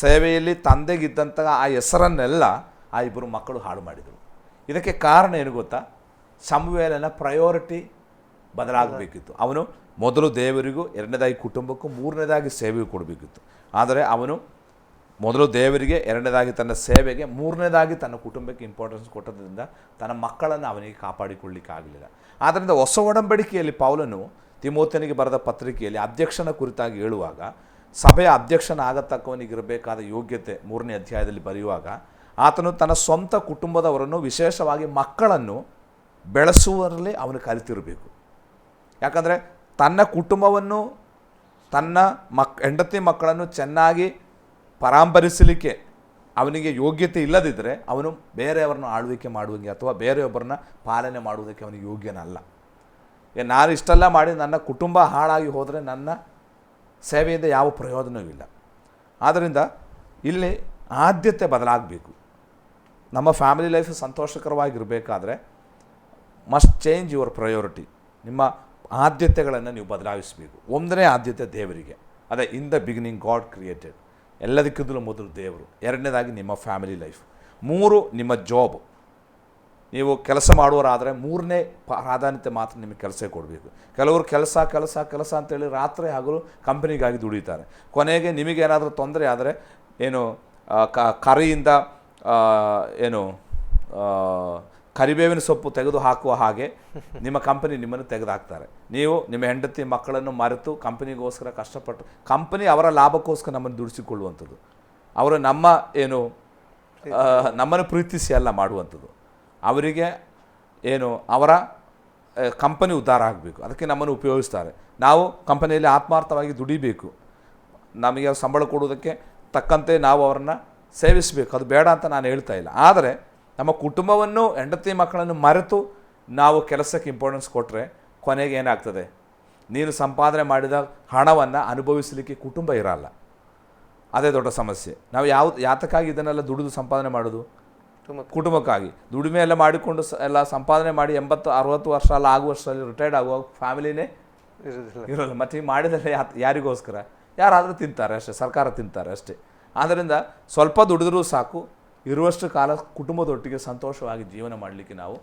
ಸೇವೆಯಲ್ಲಿ ತಂದೆಗಿದ್ದಂತಹ ಆ ಹೆಸರನ್ನೆಲ್ಲ ಆ ಇಬ್ಬರು ಮಕ್ಕಳು ಹಾಳು ಮಾಡಿದರು. ಇದಕ್ಕೆ ಕಾರಣ ಏನು ಗೊತ್ತಾ? ಸಮುವೇಲನ ಪ್ರಯೋರಿಟಿ ಬದಲಾಗಬೇಕಿತ್ತು. ಅವನು ಮೊದಲು ದೇವರಿಗೂ, ಎರಡನೇದಾಗಿ ಕುಟುಂಬಕ್ಕೂ, ಮೂರನೇದಾಗಿ ಸೇವೆಗೂ ಕೊಡಬೇಕಿತ್ತು. ಆದರೆ ಅವನು ಮೊದಲು ದೇವರಿಗೆ, ಎರಡನೇದಾಗಿ ತನ್ನ ಸೇವೆಗೆ, ಮೂರನೇದಾಗಿ ತನ್ನ ಕುಟುಂಬಕ್ಕೆ ಇಂಪಾರ್ಟೆನ್ಸ್ ಕೊಟ್ಟದ್ರಿಂದ ತನ್ನ ಮಕ್ಕಳನ್ನು ಅವನಿಗೆ ಕಾಪಾಡಿಕೊಳ್ಳಿಕ್ಕೆ ಆಗಲಿಲ್ಲ ಆದ್ದರಿಂದ ಹೊಸ ಒಡಂಬಡಿಕೆಯಲ್ಲಿ ಪೌಲನು ತಿಮೋತನಿಗೆ ಬರೆದ ಪತ್ರಿಕೆಯಲ್ಲಿ ಅಧ್ಯಕ್ಷನ ಕುರಿತಾಗಿ ಹೇಳುವಾಗ, ಸಭೆಯ ಅಧ್ಯಕ್ಷನಾಗತಕ್ಕವನಿಗಿರಬೇಕಾದ ಯೋಗ್ಯತೆ ಮೂರನೇ ಅಧ್ಯಾಯದಲ್ಲಿ ಬರೆಯುವಾಗ ಆತನು ತನ್ನ ಸ್ವಂತ ಕುಟುಂಬದವರನ್ನು, ವಿಶೇಷವಾಗಿ ಮಕ್ಕಳನ್ನು ಬೆಳೆಸುವರಲ್ಲಿ ಅವನು ಕಲಿತಿರಬೇಕು. ಯಾಕಂದರೆ ತನ್ನ ಕುಟುಂಬವನ್ನು, ತನ್ನ ಮಕ್, ಹೆಂಡತಿ ಮಕ್ಕಳನ್ನು ಚೆನ್ನಾಗಿ ಪರಾಂಬರಿಸಲಿಕ್ಕೆ ಅವನಿಗೆ ಯೋಗ್ಯತೆ ಇಲ್ಲದಿದ್ದರೆ ಅವನು ಬೇರೆಯವರನ್ನು ಆಳ್ವಿಕೆ ಮಾಡುವಂಗೆ ಅಥವಾ ಬೇರೆಯೊಬ್ಬರನ್ನ ಪಾಲನೆ ಮಾಡುವುದಕ್ಕೆ ಅವನಿಗೆ ಯೋಗ್ಯನಲ್ಲ. ನಾನು ಇಷ್ಟೆಲ್ಲ ಮಾಡಿ ನನ್ನ ಕುಟುಂಬ ಹಾಳಾಗಿ ಹೋದರೆ ನನ್ನ ಸೇವೆಯಿಂದ ಯಾವ ಪ್ರಯೋಜನವೂ ಇಲ್ಲ ಆದ್ದರಿಂದ ಇಲ್ಲಿ ಆದ್ಯತೆ ಬದಲಾಗಬೇಕು. ನಮ್ಮ ಫ್ಯಾಮಿಲಿ ಲೈಫ್ ಸಂತೋಷಕರವಾಗಿರಬೇಕಾದ್ರೆ ಮಸ್ಟ್ ಚೇಂಜ್ ಯುವರ್ ಪ್ರಯೋರಿಟಿ ನಿಮ್ಮ ಆದ್ಯತೆಗಳನ್ನು ನೀವು ಬದಲಾಯಿಸಬೇಕು. ಒಂದನೇ ಆದ್ಯತೆ ದೇವರಿಗೆ. ಅದೇ in the beginning God created ಎಲ್ಲದಕ್ಕಿಂತಲೂ ಮೊದಲು ದೇವರು. ಎರಡನೇದಾಗಿ ನಿಮ್ಮ ಫ್ಯಾಮಿಲಿ ಲೈಫ್ ಮೂರು, ನಿಮ್ಮ ಜಾಬ್ ನೀವು ಕೆಲಸ ಮಾಡುವರಾದರೆ ಮೂರನೇ ಪ್ರಾಧಾನ್ಯತೆ ಮಾತ್ರ ನಿಮಗೆ ಕೆಲಸ ಕೊಡಬೇಕು. ಕೆಲವರು ಕೆಲಸ ಕೆಲಸ ಕೆಲಸ ಅಂತೇಳಿ ರಾತ್ರಿ ಹಗಲು ಕಂಪನಿಗಾಗಿ ದುಡಿತಾರೆ. ಕೊನೆಗೆ ನಿಮಗೇನಾದರೂ ತೊಂದರೆ ಆದರೆ ಏನು ಕರೆಯಿಂದ ಏನು ಕರಿಬೇವಿನ ಸೊಪ್ಪು ತೆಗೆದು ಹಾಕುವ ಹಾಗೆ ನಿಮ್ಮ ಕಂಪನಿ ನಿಮ್ಮನ್ನು ತೆಗೆದು ಹಾಕ್ತಾರೆ ನೀವು ನಿಮ್ಮ ಹೆಂಡತಿ ಮಕ್ಕಳನ್ನು ಮರೆತು ಕಂಪನಿಗೋಸ್ಕರ ಕಷ್ಟಪಟ್ಟು ಕಂಪನಿ ಅವರ ಲಾಭಕ್ಕೋಸ್ಕರ ನಮ್ಮನ್ನು ದುಡಿಸಿಕೊಳ್ಳುವಂಥದ್ದು. ಅವರು ನಮ್ಮ ಏನು ನಮ್ಮನ್ನು ಪ್ರೀತಿಸಿ ಅಲ್ಲ ಮಾಡುವಂಥದ್ದು. ಅವರಿಗೆ ಏನು, ಅವರ ಕಂಪನಿ ಉದ್ಧಾರ ಆಗಬೇಕು. ಅದಕ್ಕೆ ನಮ್ಮನ್ನು ಉಪಯೋಗಿಸ್ತಾರೆ. ನಾವು ಕಂಪನಿಯಲ್ಲಿ ಆತ್ಮಾರ್ಥವಾಗಿ ದುಡಿಬೇಕು. ನಮಗೆ ಸಂಬಳ ಕೊಡುವುದಕ್ಕೆ ತಕ್ಕಂತೆ ನಾವು ಅವರನ್ನು ಸೇವಿಸಬೇಕು. ಅದು ಬೇಡ ಅಂತ ನಾನು ಹೇಳ್ತಾ ಇಲ್ಲ. ಆದರೆ ನಮ್ಮ ಕುಟುಂಬವನ್ನು ಹೆಂಡತಿ ಮಕ್ಕಳನ್ನು ಮರೆತು ನಾವು ಕೆಲಸಕ್ಕೆ ಇಂಪಾರ್ಟೆನ್ಸ್ ಕೊಟ್ಟರೆ ಕೊನೆಗೆ ಏನಾಗ್ತದೆ? ನೀನು ಸಂಪಾದನೆ ಮಾಡಿದ ಹಣವನ್ನು ಅನುಭವಿಸಲಿಕ್ಕೆ ಕುಟುಂಬ ಇರಲ್ಲ. ಅದೇ ದೊಡ್ಡ ಸಮಸ್ಯೆ. ನಾವು ಯಾವ ಯಾತಕ್ಕಾಗಿ ಇದನ್ನೆಲ್ಲ ದುಡಿದು ಸಂಪಾದನೆ ಮಾಡೋದು? ಕುಟುಂಬಕ್ಕಾಗಿ. ದುಡಿಮೆ ಎಲ್ಲ ಮಾಡಿಕೊಂಡು ಸ ಎಲ್ಲ ಸಂಪಾದನೆ ಮಾಡಿ ಎಂಬತ್ತು ಅರವತ್ತು ವರ್ಷ ಅಲ್ಲ ಆಗುವಷ್ಟರಲ್ಲಿ ರಿಟೈರ್ಡ್ ಆಗುವಾಗ ಫ್ಯಾಮಿಲಿನೇ ಇರೋದಿಲ್ಲ. ಇರೋಲ್ಲ. ಮತ್ತು ಮಾಡಿದರೆ ಯಾರಿಗೋಸ್ಕರ? ಯಾರಾದರೂ ತಿಂತಾರೆ ಅಷ್ಟೇ ಸರ್ಕಾರ ತಿಂತಾರೆ ಅಷ್ಟೇ. ಆದ್ದರಿಂದ ಸ್ವಲ್ಪ ದುಡಿದ್ರೂ ಸಾಕು, ಇರುವಷ್ಟು ಕಾಲ ಕುಟುಂಬದೊಟ್ಟಿಗೆ ಸಂತೋಷವಾಗಿ ಜೀವನ ಮಾಡಲಿಕ್ಕೆ ನಾವು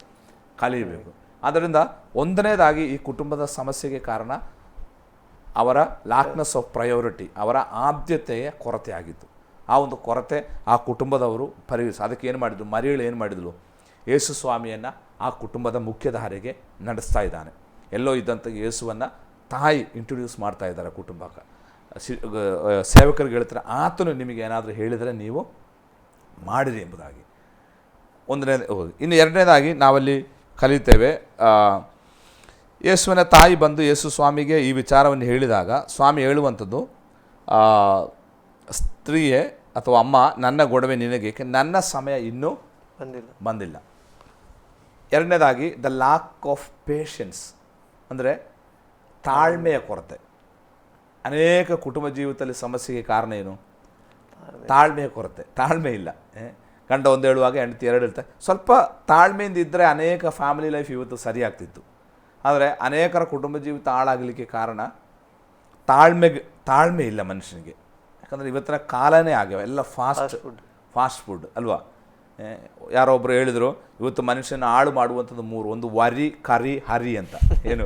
ಕಲಿಯಬೇಕು. ಆದ್ದರಿಂದ ಒಂದನೇದಾಗಿ ಈ ಕುಟುಂಬದ ಸಮಸ್ಯೆಗೆ ಕಾರಣ ಅವರ ಲಾಕ್ನೆಸ್ ಆಫ್ ಪ್ರಯೋರಿಟಿ ಅವರ ಆದ್ಯತೆಯ ಕೊರತೆ ಆಗಿತ್ತು. ಆ ಒಂದು ಕೊರತೆ ಆ ಕುಟುಂಬದವರು ಪರಿಹರಿಸಿ, ಅದಕ್ಕೆ ಏನು ಮಾಡಿದ್ರು, ಮರಿಯಳು ಏನು ಮಾಡಿದಳು ಯೇಸು ಸ್ವಾಮಿಯನ್ನು ಆ ಕುಟುಂಬದ ಮುಖ್ಯಧಾರೆಗೆ ನಡೆಸ್ತಾ ಇದ್ದಾನೆ. ಎಲ್ಲೋ ಇದ್ದಂಥ ಯೇಸುವನ್ನು ತಾಯಿ ಇಂಟ್ರೊಡ್ಯೂಸ್ ಮಾಡ್ತಾ ಇದ್ದಾರೆ ಕುಟುಂಬಕ್ಕೆ. ಗ- ಸೇವಕರಿಗೆ ಹೇಳ್ತಾರೆ ಆತನು ನಿಮಗೆ ಏನಾದರೂ ಹೇಳಿದರೆ ನೀವು ಮಾಡಿರಿ ಎಂಬುದಾಗಿ. ಒಂದನೇ ಇನ್ನು ಎರಡನೇದಾಗಿ ನಾವಲ್ಲಿ ಕಲಿತೇವೆ ಯೇಸುವಿನ ತಾಯಿ ಬಂದು ಯೇಸು ಸ್ವಾಮಿಗೆ ಈ ವಿಚಾರವನ್ನು ಹೇಳಿದಾಗ ಸ್ವಾಮಿ ಹೇಳುವಂಥದ್ದು ಸ್ತ್ರೀಯೇ ಅಥವಾ ಅಮ್ಮ ನನ್ನ ಗೊಡವೆ ನಿನಗೆ ನನ್ನ ಸಮಯ ಇನ್ನೂ ಬಂದಿಲ್ಲ. ಬಂದಿಲ್ಲ. ಎರಡನೇದಾಗಿ ದ ಲಾಕ್ ಆಫ್ ಪೇಷನ್ಸ್ ಅಂದರೆ ತಾಳ್ಮೆಯ ಕೊರತೆ. ಅನೇಕ ಕುಟುಂಬ ಜೀವಿತದಲ್ಲಿ ಸಮಸ್ಯೆಗೆ ಕಾರಣ ಏನು? ತಾಳ್ಮೆಯ ಕೊರತೆ. ತಾಳ್ಮೆ ಇಲ್ಲ? ಗಂಡ ಒಂದು ಹೇಳುವಾಗ ಹೆಂಡತಿ ಎರಡು ಇರ್ತಾರೆ ಸ್ವಲ್ಪ ತಾಳ್ಮೆಯಿಂದ ಇದ್ದರೆ ಅನೇಕ ಫ್ಯಾಮಿಲಿ ಲೈಫ್ ಇವತ್ತು ಸರಿಯಾಗ್ತಿತ್ತು ಆದರೆ ಅನೇಕರ ಕುಟುಂಬ ಜೀವಿತ ಹಾಳಾಗಲಿಕ್ಕೆ ಕಾರಣ ತಾಳ್ಮೆಗೆ ತಾಳ್ಮೆ ಇಲ್ಲ ಮನುಷ್ಯನಿಗೆ. ಯಾಕಂದರೆ ಇವತ್ತಿನ ಕಾಲನೇ ಆಗ್ಯಾವ. ಎಲ್ಲ ಫಾಸ್ಟ್ ಫುಡ್ ಫಾಸ್ಟ್ ಫುಡ್ ಅಲ್ವಾ? ಯಾರೋ ಒಬ್ಬರು ಹೇಳಿದರು ಇವತ್ತು ಮನುಷ್ಯನ ಹಾಳು ಮಾಡುವಂಥದ್ದು ಮೂರು ಒಂದು ವರಿ ಕರಿ ಹರಿ ಅಂತ. ಏನು?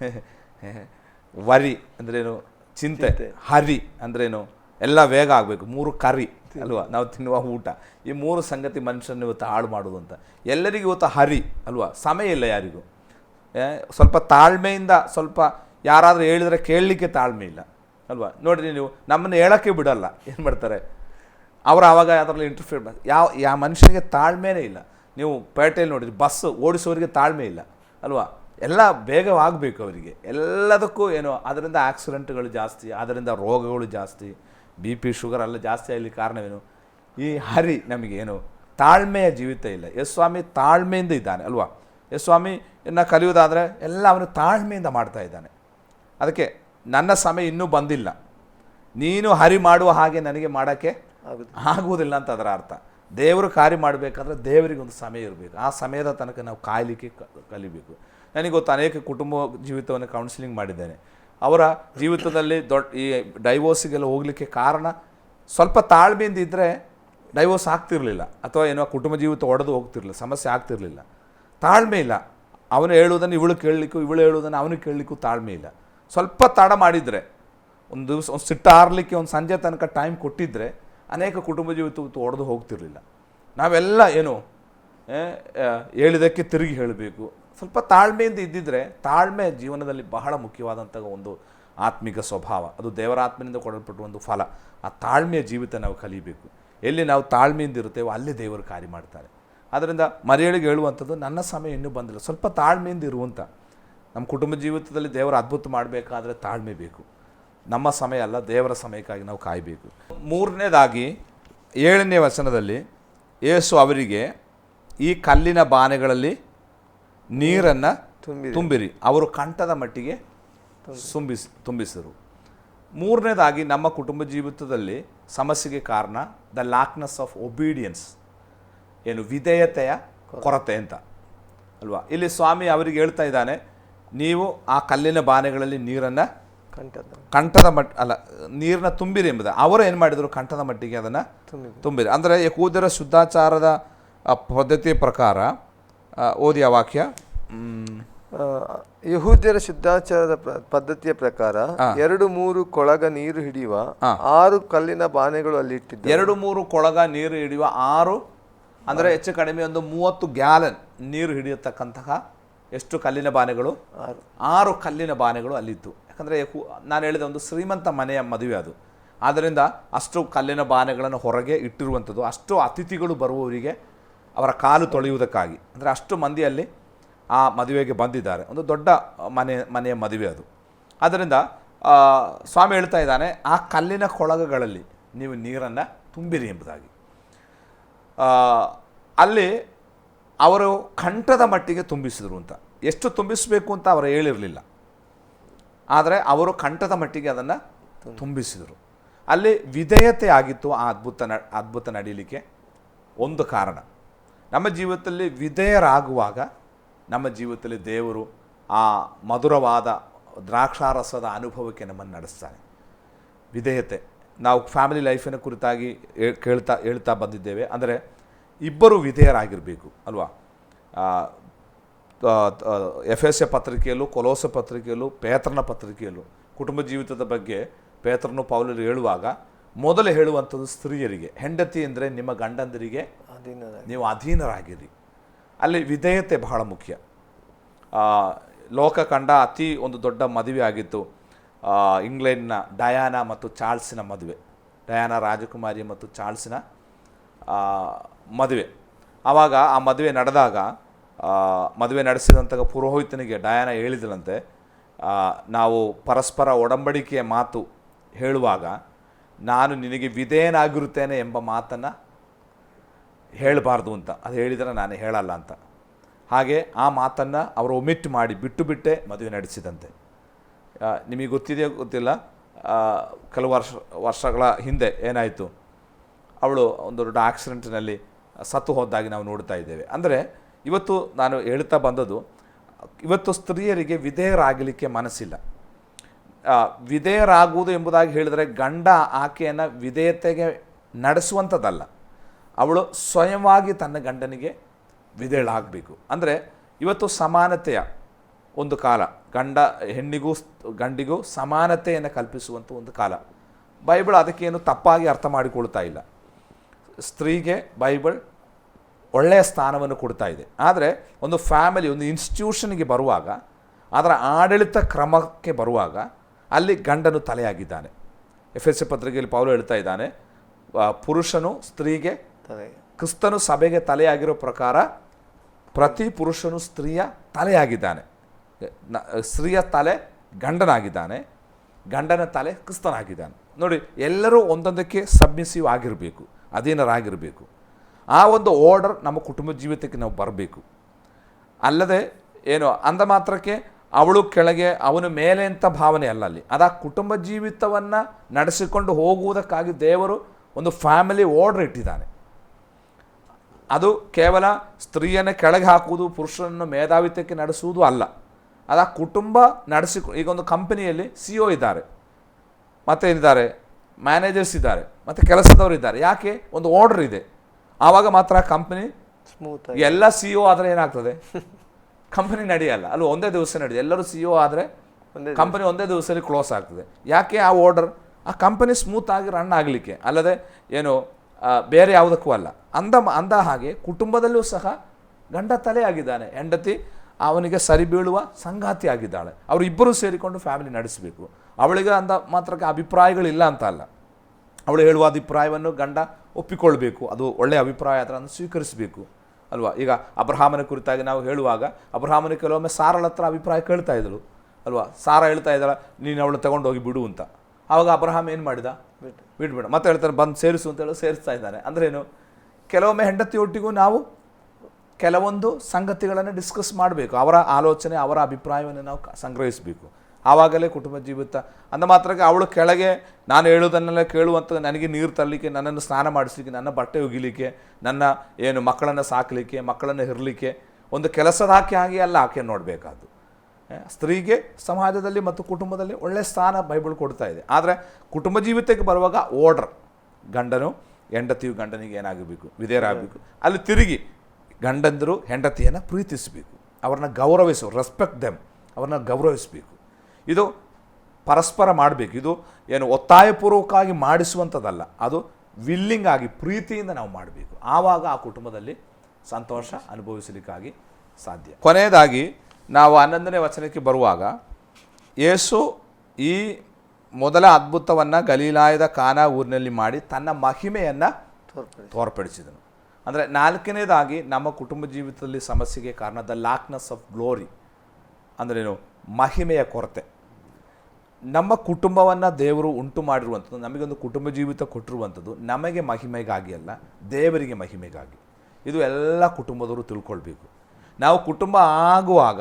ವರಿ ಅಂದ್ರೇನು ಚಿಂತೆ ಹರಿ ಅಂದ್ರೇನು? ಎಲ್ಲ ವೇಗ ಆಗಬೇಕು. ಮೂರು ಕರಿ ಅಲ್ವಾ? ನಾವು ತಿನ್ನುವ ಊಟ. ಈ ಮೂರು ಸಂಗತಿ ಮನುಷ್ಯನ ಇವತ್ತು ಹಾಳು ಮಾಡೋದು ಅಂತ. ಎಲ್ಲರಿಗೂ ಇವತ್ತು ಹರಿ ಅಲ್ವಾ? ಸಮಯ ಇಲ್ಲ ಯಾರಿಗೂ. ಸ್ವಲ್ಪ ತಾಳ್ಮೆಯಿಂದ ಸ್ವಲ್ಪ ಯಾರಾದರೂ ಹೇಳಿದರೆ ಕೇಳಲಿಕ್ಕೆ ತಾಳ್ಮೆ ಇಲ್ಲ. ಅಲ್ವಾ? ನೋಡಿರಿ ನೀವು ನಮ್ಮನ್ನು ಹೇಳೋಕ್ಕೆ ಬಿಡಲ್ಲ. ಏನು ಮಾಡ್ತಾರೆ? ಅವರು ಆವಾಗ ಅದರಲ್ಲಿ ಇಂಟರ್ಫಿಯರ್ ಮಾಡಿ ಯಾವ ಯಾವ ಮನುಷ್ಯನಿಗೆ ತಾಳ್ಮೆನೇ ಇಲ್ಲ. ನೀವು ಪೇಟೆಯಲ್ಲಿ ನೋಡಿರಿ ಬಸ್ ಓಡಿಸೋರಿಗೆ ತಾಳ್ಮೆ ಇಲ್ಲ. ಅಲ್ವಾ? ಎಲ್ಲ ಬೇಗವಾಗಬೇಕು ಅವರಿಗೆ. ಎಲ್ಲದಕ್ಕೂ ಏನು ಅದರಿಂದ ಆಕ್ಸಿಡೆಂಟ್ಗಳು ಜಾಸ್ತಿ ಅದರಿಂದ ರೋಗಗಳು ಜಾಸ್ತಿ ಬಿ ಪಿ ಶುಗರ್ ಎಲ್ಲ ಜಾಸ್ತಿ ಆಗಲಿ ಕಾರಣವೇನು? ಈ ಹರಿ ನಮಗೇನು? ತಾಳ್ಮೆಯ ಜೀವಿತ ಇಲ್ಲ. ಎಸ್ ಸ್ವಾಮಿ ತಾಳ್ಮೆಯಿಂದ ಇದ್ದಾನೆ ಅಲ್ವಾ? ಎಸ್ ಸ್ವಾಮಿ ಇನ್ನು ಕಲಿಯೋದಾದರೆ ಎಲ್ಲ ಅವನು ತಾಳ್ಮೆಯಿಂದ ಮಾಡ್ತಾ ಇದ್ದಾನೆ. ಅದಕ್ಕೆ ನನ್ನ ಸಮಯ ಇನ್ನೂ ಬಂದಿಲ್ಲ. ನೀನು ಹರಿ ಮಾಡುವ ಹಾಗೆ ನನಗೆ ಮಾಡೋಕ್ಕೆ ಆಗುವುದಿಲ್ಲ ಅಂತ ಅದರ ಅರ್ಥ. ದೇವರು ಕಾರ್ಯ ಮಾಡಬೇಕಾದ್ರೆ ದೇವರಿಗೆ ಒಂದು ಸಮಯ ಇರಬೇಕು. ಆ ಸಮಯದ ತನಕ ನಾವು ಕಾಯಲಿಕ್ಕೆ ಕಲಿಬೇಕು. ನನಗೆ ಗೊತ್ತು ಅನೇಕ ಕುಟುಂಬ ಜೀವಿತವನ್ನು ಕೌನ್ಸಿಲಿಂಗ್ ಮಾಡಿದ್ದೇನೆ. ಅವರ ಜೀವಿತದಲ್ಲಿ ದೊಡ್ಡ ಈ ಡೈವೋರ್ಸಿಗೆಲ್ಲ ಹೋಗಲಿಕ್ಕೆ ಕಾರಣ ಸ್ವಲ್ಪ ತಾಳ್ಮೆಯಿಂದ ಇದ್ದರೆ ಡೈವೋರ್ಸ್ ಆಗ್ತಿರಲಿಲ್ಲ ಅಥವಾ ಏನೋ ಕುಟುಂಬ ಜೀವಿತ ಒಡೆದು ಹೋಗ್ತಿರಲಿಲ್ಲ, ಸಮಸ್ಯೆ ಆಗ್ತಿರಲಿಲ್ಲ. ತಾಳ್ಮೆ ಇಲ್ಲ. ಅವನು ಹೇಳುವುದನ್ನು ಇವಳು ಕೇಳಲಿಕ್ಕೂ, ಇವಳು ಹೇಳುವುದನ್ನು ಅವನಿಗೆ ಕೇಳಲಿಕ್ಕೂ ತಾಳ್ಮೆ ಇಲ್ಲ. ಸ್ವಲ್ಪ ತಡ ಮಾಡಿದರೆ, ಒಂದು ದಿವಸ, ಒಂದು ಸಿಟ್ಟು ಆರಲಿಕ್ಕೆ ಒಂದು ಸಂಜೆ ತನಕ ಟೈಮ್ ಕೊಟ್ಟಿದ್ದರೆ ಅನೇಕ ಕುಟುಂಬ ಜೀವಿತ ಒಡೆದು ಹೋಗ್ತಿರಲಿಲ್ಲ. ನಾವೆಲ್ಲ ಏನು ಹೇಳಿದ್ದಕ್ಕೆ ತಿರುಗಿ ಹೇಳಬೇಕು. ಸ್ವಲ್ಪ ತಾಳ್ಮೆಯಿಂದ ಇದ್ದಿದ್ರೆ ತಾಳ್ಮೆ ಜೀವನದಲ್ಲಿ ಬಹಳ ಮುಖ್ಯವಾದಂಥ ಒಂದು ಆತ್ಮಿಕ ಸ್ವಭಾವ. ಅದು ದೇವರ ಆತ್ಮನಿಂದ ಕೊಡಲ್ಪಟ್ಟ ಒಂದು ಫಲ. ಆ ತಾಳ್ಮೆಯ ಜೀವಿತ ನಾವು ಕಲಿಬೇಕು. ಎಲ್ಲಿ ನಾವು ತಾಳ್ಮೆಯಿಂದ ಇರುತ್ತೇವೋ ಅಲ್ಲಿ ದೇವರು ಕಾರ್ಯ ಮಾಡ್ತಾರೆ. ಆದ್ದರಿಂದ ಮರಿಯಳಿಗೆ ಹೇಳುವಂಥದ್ದು, ನನ್ನ ಸಮಯ ಇನ್ನೂ ಬಂದಿಲ್ಲ. ಸ್ವಲ್ಪ ತಾಳ್ಮೆಯಿಂದ ಇರುವಂಥ ನಮ್ಮ ಕುಟುಂಬ ಜೀವಿತದಲ್ಲಿ ದೇವರ ಅದ್ಭುತ ಮಾಡಬೇಕಾದ್ರೆ ತಾಳ್ಮೆ ಬೇಕು. ನಮ್ಮ ಸಮಯ ಅಲ್ಲ, ದೇವರ ಸಮಯಕ್ಕಾಗಿ ನಾವು ಕಾಯಬೇಕು. ಮೂರನೇದಾಗಿ, ಏಳನೇ ವಚನದಲ್ಲಿ ಯೇಸು ಅವರಿಗೆ ಈ ಕಲ್ಲಿನ ಬಾನೆಗಳಲ್ಲಿ ನೀರನ್ನು ತುಂಬಿರಿ. ತುಂಬಿರಿ. ಅವರು ಕಂಠದ ಮಟ್ಟಿಗೆ ತುಂಬಿಸ್ ತುಂಬಿಸಿದರು ಮೂರನೇದಾಗಿ ನಮ್ಮ ಕುಟುಂಬ ಜೀವಿತದಲ್ಲಿ ಸಮಸ್ಯೆಗೆ ಕಾರಣ ದ ಲ್ಯಾಕ್ನೆಸ್ ಆಫ್ ಒಬೀಡಿಯನ್ಸ್ ಏನು ವಿಧೇಯತೆಯ ಕೊರತೆ ಅಂತ. ಅಲ್ವಾ? ಇಲ್ಲಿ ಸ್ವಾಮಿ ಅವರಿಗೆ ಹೇಳ್ತಾ ಇದ್ದಾನೆ ನೀವು ಆ ಕಲ್ಲಿನ ಬಾನೆಗಳಲ್ಲಿ ನೀರನ್ನು ಕಂಠದ ಕಂಠದ ಮಟ್ಟ ಅಲ್ಲ ನೀರನ್ನ ತುಂಬಿರಿ ಎಂಬುದು. ಅವರು ಏನು ಮಾಡಿದರು? ಕಂಠದ ಮಟ್ಟಿಗೆ ಅದನ್ನು ತುಂಬಿರಿ. ತುಂಬಿರಿ. ಅಂದರೆ ಯಕೂದರ ಶುದ್ಧಾಚಾರದ ಪದ್ಧತಿ ಪದ್ಧತಿಯ ಪ್ರಕಾರ ಆ, ಓದಿ ಆ ವಾಕ್ಯ ಯಹೂದ್ಯರ ಶುದ್ಧಾಚಾರದ ಪದ್ಧತಿಯ ಪ್ರಕಾರ ಎರಡು ಮೂರು ಕೊಳಗ ನೀರು ಹಿಡಿಯುವ ಆರು ಕಲ್ಲಿನ ಬಾನೆಗಳು ಅಲ್ಲಿ ಇಟ್ಟಿದ್ದರು. ಎರಡು ಮೂರು ಕೊಳಗ ನೀರು ಹಿಡಿಯುವ ಆರು ಅಂದರೆ ಹೆಚ್ಚು ಕಡಿಮೆ ಒಂದು ಮೂವತ್ತು ಗ್ಯಾಲನ್ ನೀರು ಹಿಡಿಯತಕ್ಕಂತಹ ಎಷ್ಟು ಕಲ್ಲಿನ ಬಾನೆಗಳು? ಆರು. ಆರು ಕಲ್ಲಿನ ಬಾನೆಗಳು ಅಲ್ಲಿತ್ತು ಯಾಕಂದರೆ ನಾನು ಹೇಳಿದ ಒಂದು ಶ್ರೀಮಂತ ಮನೆಯ ಮದುವೆ ಅದು. ಆದ್ದರಿಂದ ಅಷ್ಟು ಕಲ್ಲಿನ ಬಾನೆಗಳನ್ನು ಹೊರಗೆ ಇಟ್ಟಿರುವಂಥದ್ದು ಅಷ್ಟು ಅತಿಥಿಗಳು ಬರುವವರಿಗೆ ಅವರ ಕಾಲು ತೊಳೆಯುವುದಕ್ಕಾಗಿ. ಅಂದರೆ ಅಷ್ಟು ಮಂದಿಯಲ್ಲಿ ಆ ಮದುವೆಗೆ ಬಂದಿದ್ದಾರೆ. ಒಂದು ದೊಡ್ಡ ಮನೆ, ಮನೆಯ ಮದುವೆ ಅದು. ಆದ್ದರಿಂದ ಸ್ವಾಮಿ ಹೇಳ್ತಾ ಇದ್ದಾನೆ, ಆ ಕಲ್ಲಿನ ಕೊಳಗಗಳಲ್ಲಿ ನೀವು ನೀರನ್ನು ತುಂಬಿರಿ ಎಂಬುದಾಗಿ. ಅಲ್ಲಿ ಅವರು ಕಂಠದ ಮಟ್ಟಿಗೆ ತುಂಬಿಸಿದರು ಅಂತ. ಎಷ್ಟು ತುಂಬಿಸಬೇಕು ಅಂತ ಅವರು ಹೇಳಿರಲಿಲ್ಲ. ಆದರೆ ಅವರು ಕಂಠದ ಮಟ್ಟಿಗೆ ಅದನ್ನು ತುಂಬಿಸಿದರು. ಅಲ್ಲಿ ವಿಧೇಯತೆ ಆಗಿತ್ತು ಆ ಅದ್ಭುತ ನ, ಅದ್ಭುತ ನಡೀಲಿಕ್ಕೆ ಒಂದು ಕಾರಣ. ನಮ್ಮ ಜೀವಿತದಲ್ಲಿ ವಿಧೇಯರಾಗುವಾಗ ನಮ್ಮ ಜೀವಿತದಲ್ಲಿ ದೇವರು ಆ ಮಧುರವಾದ ದ್ರಾಕ್ಷಾರಸದ ಅನುಭವಕ್ಕೆ ನಮ್ಮನ್ನು ನಡೆಸ್ತಾನೆ. ವಿಧೇಯತೆ. ನಾವು ಫ್ಯಾಮಿಲಿ ಲೈಫಿನ ಕುರಿತಾಗಿ ಕೇಳ್ತಾ, ಹೇಳ್ತಾ ಬಂದಿದ್ದೇವೆ. ಅಂದರೆ ಇಬ್ಬರು ವಿಧೇಯರಾಗಿರಬೇಕು, ಅಲ್ವಾ? ಎಫ್ ಎಸ್ ಎ ಪತ್ರಿಕೆಯಲ್ಲೂ, ಕೊಲೋಸ ಪತ್ರಿಕೆಯಲ್ಲೂ, ಪೇತ್ರನ ಪತ್ರಿಕೆಯಲ್ಲೂ, ಕುಟುಂಬ ಜೀವಿತದ ಬಗ್ಗೆ ಪೇತ್ರನು ಪೌಲರು ಹೇಳುವಾಗ, ಮೊದಲು ಹೇಳುವಂಥದ್ದು ಸ್ತ್ರೀಯರಿಗೆ. ಹೆಂಡತಿ ಅಂದರೆ ನಿಮ್ಮ ಗಂಡಂದರಿಗೆ ನೀವು ಅಧೀನರಾಗಿರಿ. ಅಲ್ಲಿ ವಿಧೇಯತೆ ಬಹಳ ಮುಖ್ಯ. ಲೋಕ ಕಂಡ ಅತಿ ಒಂದು ದೊಡ್ಡ ಮದುವೆ ಆಗಿತ್ತು. ಇಂಗ್ಲೆಂಡ್ನ ಡಯಾನಾ ಮತ್ತು ಚಾರ್ಲ್ಸಿನ ಮದುವೆ. ಡಯಾನಾ ರಾಜಕುಮಾರಿ ಮತ್ತು ಚಾರ್ಲ್ಸಿನ ಮದುವೆ. ಆವಾಗ ಆ ಮದುವೆ ನಡೆದಾಗ ಮದುವೆ ನಡೆಸಿದಂಥ ಪುರೋಹಿತನಿಗೆ ಡಯಾನ ಹೇಳಿದಳಂತೆ ಆ, ನಾವು ಪರಸ್ಪರ ಒಡಂಬಡಿಕೆಯ ಮಾತು ಹೇಳುವಾಗ ನಾನು ನಿನಗೆ ವಿಧೇಯನಾಗಿರುತ್ತೇನೆ ಎಂಬ ಮಾತನ್ನು ಹೇಳಬಾರ್ದು ಅಂತ. ಅದು ಹೇಳಿದರೆ ನಾನು ಹೇಳಲ್ಲ ಅಂತ. ಹಾಗೆ ಆ ಮಾತನ್ನು ಅವರು ಒಮಿಟ್ ಮಾಡಿ ಬಿಟ್ಟು ಬಿಟ್ಟೆ ಮದುವೆ ನಡೆಸಿದಂತೆ. ನಿಮಗೆ ಗೊತ್ತಿದೆಯೋ ಗೊತ್ತಿಲ್ಲ. ಕೆಲವು ವರ್ಷ, ವರ್ಷಗಳ ಹಿಂದೆ ಏನಾಯಿತು? ಅವಳು ಒಂದು ದೊಡ್ಡ ಆಕ್ಸಿಡೆಂಟ್ನಲ್ಲಿ ಸತ್ತು ಹೋದಾಗಿ ನಾವು ನೋಡ್ತಾ ಇದ್ದೇವೆ. ಅಂದರೆ ಇವತ್ತು ನಾನು ಹೇಳ್ತಾ ಬಂದದ್ದು, ಇವತ್ತು ಸ್ತ್ರೀಯರಿಗೆ ವಿಧೇಯರಾಗಲಿಕ್ಕೆ ಮನಸ್ಸಿಲ್ಲ. ವಿಧೇಯರಾಗುವುದು ಎಂಬುದಾಗಿ ಹೇಳಿದರೆ ಗಂಡ ಆಕೆಯನ್ನು ವಿಧೇಯತೆಗೆ ನಡೆಸುವಂಥದ್ದಲ್ಲ. ಅವಳು ಸ್ವಯಂವಾಗಿ ತನ್ನ ಗಂಡನಿಗೆ ವಿಧೇಳಾಗಬೇಕು. ಅಂದರೆ ಇವತ್ತು ಸಮಾನತೆಯ ಒಂದು ಕಾಲ, ಗಂಡ ಹೆಣ್ಣಿಗೂ ಗಂಡಿಗೂ ಸಮಾನತೆಯನ್ನು ಕಲ್ಪಿಸುವಂಥ ಒಂದು ಕಾಲ. ಬೈಬಲ್ ಅದಕ್ಕೇನು ತಪ್ಪಾಗಿ ಅರ್ಥ ಮಾಡಿಕೊಳ್ತಾ ಇಲ್ಲ. ಸ್ತ್ರೀಗೆ ಬೈಬಲ್ ಒಳ್ಳೆಯ ಸ್ಥಾನವನ್ನು ಕೊಡ್ತಾ ಇದೆ. ಆದರೆ ಒಂದು ಫ್ಯಾಮಿಲಿ, ಒಂದು ಇನ್ಸ್ಟಿಟ್ಯೂಷನ್ಗೆ ಬರುವಾಗ, ಅದರ ಆಡಳಿತ ಕ್ರಮಕ್ಕೆ ಬರುವಾಗ ಅಲ್ಲಿ ಗಂಡನು ತಲೆಯಾಗಿದ್ದಾನೆ. ಎಫ್ ಎಸ್ ಸಿ ಪತ್ರಿಕೆಯಲ್ಲಿ ಪೌಲು ಹೇಳ್ತಾ ಇದ್ದಾನೆ ಪುರುಷನು ಸ್ತ್ರೀಗೆ ತಲೆ ಕ್ರಿಸ್ತನು ಸಭೆಗೆ ತಲೆಯಾಗಿರೋ ಪ್ರಕಾರ ಪ್ರತಿ ಪುರುಷನು ಸ್ತ್ರೀಯ ತಲೆಯಾಗಿದ್ದಾನೆ. ಸ್ತ್ರೀಯ ತಲೆ ಗಂಡನಾಗಿದ್ದಾನೆ, ಗಂಡನ ತಲೆ ಕ್ರಿಸ್ತನಾಗಿದ್ದಾನೆ. ನೋಡಿ, ಎಲ್ಲರೂ ಒಂದೊಂದಕ್ಕೆ ಸಬ್ಮಿಸಿವ್ ಆಗಿರಬೇಕು, ಅಧೀನರಾಗಿರಬೇಕು. ಆ ಒಂದು ಆರ್ಡರ್ ನಮ್ಮ ಕುಟುಂಬ ಜೀವಿತಕ್ಕೆ ನಾವು ಬರಬೇಕು. ಅಲ್ಲದೆ ಏನು, ಅಂದ ಮಾತ್ರಕ್ಕೆ ಅವಳು ಕೆಳಗೆ, ಅವನು ಮೇಲೆ ಅಂತ ಭಾವನೆ ಅಲ್ಲ ಅಲ್ಲಿ. ಅದು ಆ ಕುಟುಂಬ ಜೀವಿತವನ್ನು ನಡೆಸಿಕೊಂಡು ಹೋಗುವುದಕ್ಕಾಗಿ ದೇವರು ಒಂದು ಫ್ಯಾಮಿಲಿ ಆರ್ಡರ್ ಇಟ್ಟಿದ್ದಾನೆ. ಅದು ಕೇವಲ ಸ್ತ್ರೀಯನ್ನು ಕೆಳಗೆ ಹಾಕುವುದು ಪುರುಷರನ್ನು ಮೇಧಾವಿತ್ವಕ್ಕೆ ನಡೆಸುವುದು ಅಲ್ಲ. ಅದು ಆ ಕುಟುಂಬ ನಡೆಸಿ ಈಗ ಒಂದು ಕಂಪನಿಯಲ್ಲಿ ಸಿ ಒ ಇದ್ದಾರೆ. ಮತ್ತು ಏನಿದ್ದಾರೆ? ಮ್ಯಾನೇಜರ್ಸ್ ಇದ್ದಾರೆ. ಮತ್ತು ಕೆಲಸದವರು ಇದ್ದಾರೆ. ಯಾಕೆ? ಒಂದು ಆರ್ಡರ್ ಇದೆ. ಆವಾಗ ಮಾತ್ರ ಆ ಕಂಪನಿ ಸ್ಮೂತ್ ಎಲ್ಲ ಸಿ ಒ ಆದರೆ ಏನಾಗ್ತದೆ? ಕಂಪನಿ ನಡೆಯಲ್ಲ. ಅಲ್ಲಿ ಒಂದೇ ದಿವಸ ನಡೆಯುತ್ತೆ. ಎಲ್ಲರೂ ಸಿ ಒ ಆದರೆ ಒಂದೇ ಕಂಪನಿ ಒಂದೇ ದಿವಸದಲ್ಲಿ ಕ್ಲೋಸ್ ಆಗ್ತದೆ. ಯಾಕೆ ಆ ಆರ್ಡರ್ ಆ ಕಂಪನಿ ಸ್ಮೂತ್ ಆಗಿ ರನ್ ಆಗಲಿಕ್ಕೆ. ಅಲ್ಲದೆ ಏನು ಬೇರೆ ಯಾವುದಕ್ಕೂ ಅಲ್ಲ. ಅಂದ ಅಂದ ಹಾಗೆ ಕುಟುಂಬದಲ್ಲೂ ಸಹ ಗಂಡ ತಲೆ ಆಗಿದ್ದಾನೆ. ಹೆಂಡತಿ ಅವನಿಗೆ ಸರಿ ಬೀಳುವ ಸಂಗಾತಿ ಆಗಿದ್ದಾಳೆ. ಅವರು ಇಬ್ಬರೂ ಸೇರಿಕೊಂಡು ಫ್ಯಾಮಿಲಿ ನಡೆಸಬೇಕು. ಅವಳಿಗೆ ಅಂದ ಮಾತ್ರಕ್ಕೆ ಅಭಿಪ್ರಾಯಗಳಿಲ್ಲ ಅಂತ ಅಲ್ಲ. ಅವಳು ಹೇಳುವ ಅಭಿಪ್ರಾಯವನ್ನು ಗಂಡ ಒಪ್ಪಿಕೊಳ್ಬೇಕು. ಅದು ಒಳ್ಳೆಯ ಅಭಿಪ್ರಾಯ ಅದನ್ನು ಸ್ವೀಕರಿಸಬೇಕು. ಅಲ್ವಾ? ಈಗ ಅಬ್ರಹಾಮನ ಕುರಿತಾಗಿ ನಾವು ಹೇಳುವಾಗ ಅಬ್ರಹಾಮನ ಕೆಲವೊಮ್ಮೆ ಸಾರಳ ಹತ್ರ ಅಭಿಪ್ರಾಯ ಕೇಳ್ತಾ ಇದ್ದಳು. ಅಲ್ವಾ? ಸಾರ ಹೇಳ್ತಾ ಇದ್ದಾಳೆ, ನೀನು ಅವಳು ತಗೊಂಡೋಗಿ ಬಿಡು ಅಂತ. ಆವಾಗ ಅಬ್ರಹಾಮ್ ಏನು ಮಾಡಿದ? ಬಿಟ್ಟು ಬಿಡ್ಬೇಡ. ಮತ್ತೆ ಹೇಳ್ತಾರೆ, ಬಂದು ಸೇರಿಸು ಅಂತ ಹೇಳಿ ಸೇರಿಸ್ತಾ ಅಂದ್ರೆ ಅಂದ್ರೇನು ಕೆಲವೊಮ್ಮೆ ಹೆಂಡತಿಯೊಟ್ಟಿಗೂ ನಾವು ಕೆಲವೊಂದು ಸಂಗತಿಗಳನ್ನು ಡಿಸ್ಕಸ್ ಮಾಡಬೇಕು. ಅವರ ಆಲೋಚನೆ, ಅವರ ಅಭಿಪ್ರಾಯವನ್ನು ನಾವು ಸಂಗ್ರಹಿಸಬೇಕು. ಆವಾಗಲೇ ಕುಟುಂಬ ಜೀವಿತ. ಅಂದ ಮಾತ್ರಕ್ಕೆ ಅವಳು ಕೆಳಗೆ ನಾನು ಹೇಳುವುದನ್ನೆಲ್ಲ ಕೇಳುವಂಥ ನನಗೆ ನೀರು ತರಲಿಕ್ಕೆ, ನನ್ನನ್ನು ಸ್ನಾನ ಮಾಡಿಸ್ಲಿಕ್ಕೆ, ನನ್ನ ಬಟ್ಟೆ ಒಗಿಲಿಕ್ಕೆ ನನ್ನ ಏನು ಮಕ್ಕಳನ್ನು ಸಾಕಲಿಕ್ಕೆ, ಮಕ್ಕಳನ್ನು ಇರಲಿಕ್ಕೆ ಒಂದು ಕೆಲಸದ ಆಕೆ ಆಗಿ ಅಲ್ಲ ಆಕೆ ನೋಡಬೇಕಾದ್ದು. ಸ್ತ್ರೀಗೆ ಸಮಾಜದಲ್ಲಿ ಮತ್ತು ಕುಟುಂಬದಲ್ಲಿ ಒಳ್ಳೆಯ ಸ್ಥಾನ ಬೈಬಲ್ ಕೊಡ್ತಾ ಇದೆ. ಆದರೆ ಕುಟುಂಬ ಜೀವಿತಕ್ಕೆ ಬರುವಾಗ ಓರ್ಡರ್ ಗಂಡನು ಹೆಂಡತಿಯು ಗಂಡನಿಗೆ ಏನಾಗಬೇಕು? ವಿಧೇಯರಾಗಬೇಕು. ಅಲ್ಲಿ ತಿರುಗಿ ಗಂಡಂದರು ಹೆಂಡತಿಯನ್ನು ಪ್ರೀತಿಸಬೇಕು. ಅವ್ರನ್ನ ಗೌರವಿಸು ರೆಸ್ಪೆಕ್ಟ್ ದೆಮ್ ಅವ್ರನ್ನ ಗೌರವಿಸಬೇಕು. ಇದು ಪರಸ್ಪರ ಮಾಡಬೇಕು. ಇದು ಏನು ಒತ್ತಾಯಪೂರ್ವಕವಾಗಿ ಮಾಡಿಸುವಂಥದ್ದಲ್ಲ. ಅದು ವಿಲ್ಲಿಂಗ್ ಆಗಿ, ಪ್ರೀತಿಯಿಂದ ನಾವು ಮಾಡಬೇಕು. ಆವಾಗ ಆ ಕುಟುಂಬದಲ್ಲಿ ಸಂತೋಷ ಅನುಭವಿಸಲಿಕ್ಕಾಗಿ ಸಾಧ್ಯ. ಕೊನೆಯದಾಗಿ ನಾವು ಹನ್ನೊಂದನೇ ವಚನಕ್ಕೆ ಬರುವಾಗ ಯೇಸು ಈ ಮೊದಲ ಅದ್ಭುತವನ್ನು ಗಲೀಲಾಯದ ಕಾನಾ ಊರಿನಲ್ಲಿ ಮಾಡಿ ತನ್ನ ಮಹಿಮೆಯನ್ನು ತೋರ್ಪಡಿಸಿ ತೋರ್ಪಡಿಸಿದನು. ಅಂದರೆ ನಾಲ್ಕನೇದಾಗಿ ನಮ್ಮ ಕುಟುಂಬ ಜೀವಿತದಲ್ಲಿ ಸಮಸ್ಯೆಗೆ ಕಾರಣ ದ ಲಾಕ್ನೆಸ್ ಆಫ್ ಗ್ಲೋರಿ ಅಂದ್ರೇನು ಮಹಿಮೆಯ ಕೊರತೆ. ನಮ್ಮ ಕುಟುಂಬವನ್ನು ದೇವರು ಉಂಟು ಮಾಡಿರುವಂಥದ್ದು ನಮಗೊಂದು ಕುಟುಂಬ ಜೀವಿತ ಕೊಟ್ಟಿರುವಂಥದ್ದು ನಮಗೆ ಮಹಿಮೆಗಾಗಿ ಅಲ್ಲ ದೇವರಿಗೆ ಮಹಿಮೆಗಾಗಿ. ಇದು ಎಲ್ಲ ಕುಟುಂಬದವರು ತಿಳ್ಕೊಳ್ಬೇಕು. ನಾವು ಕುಟುಂಬ ಆಗುವಾಗ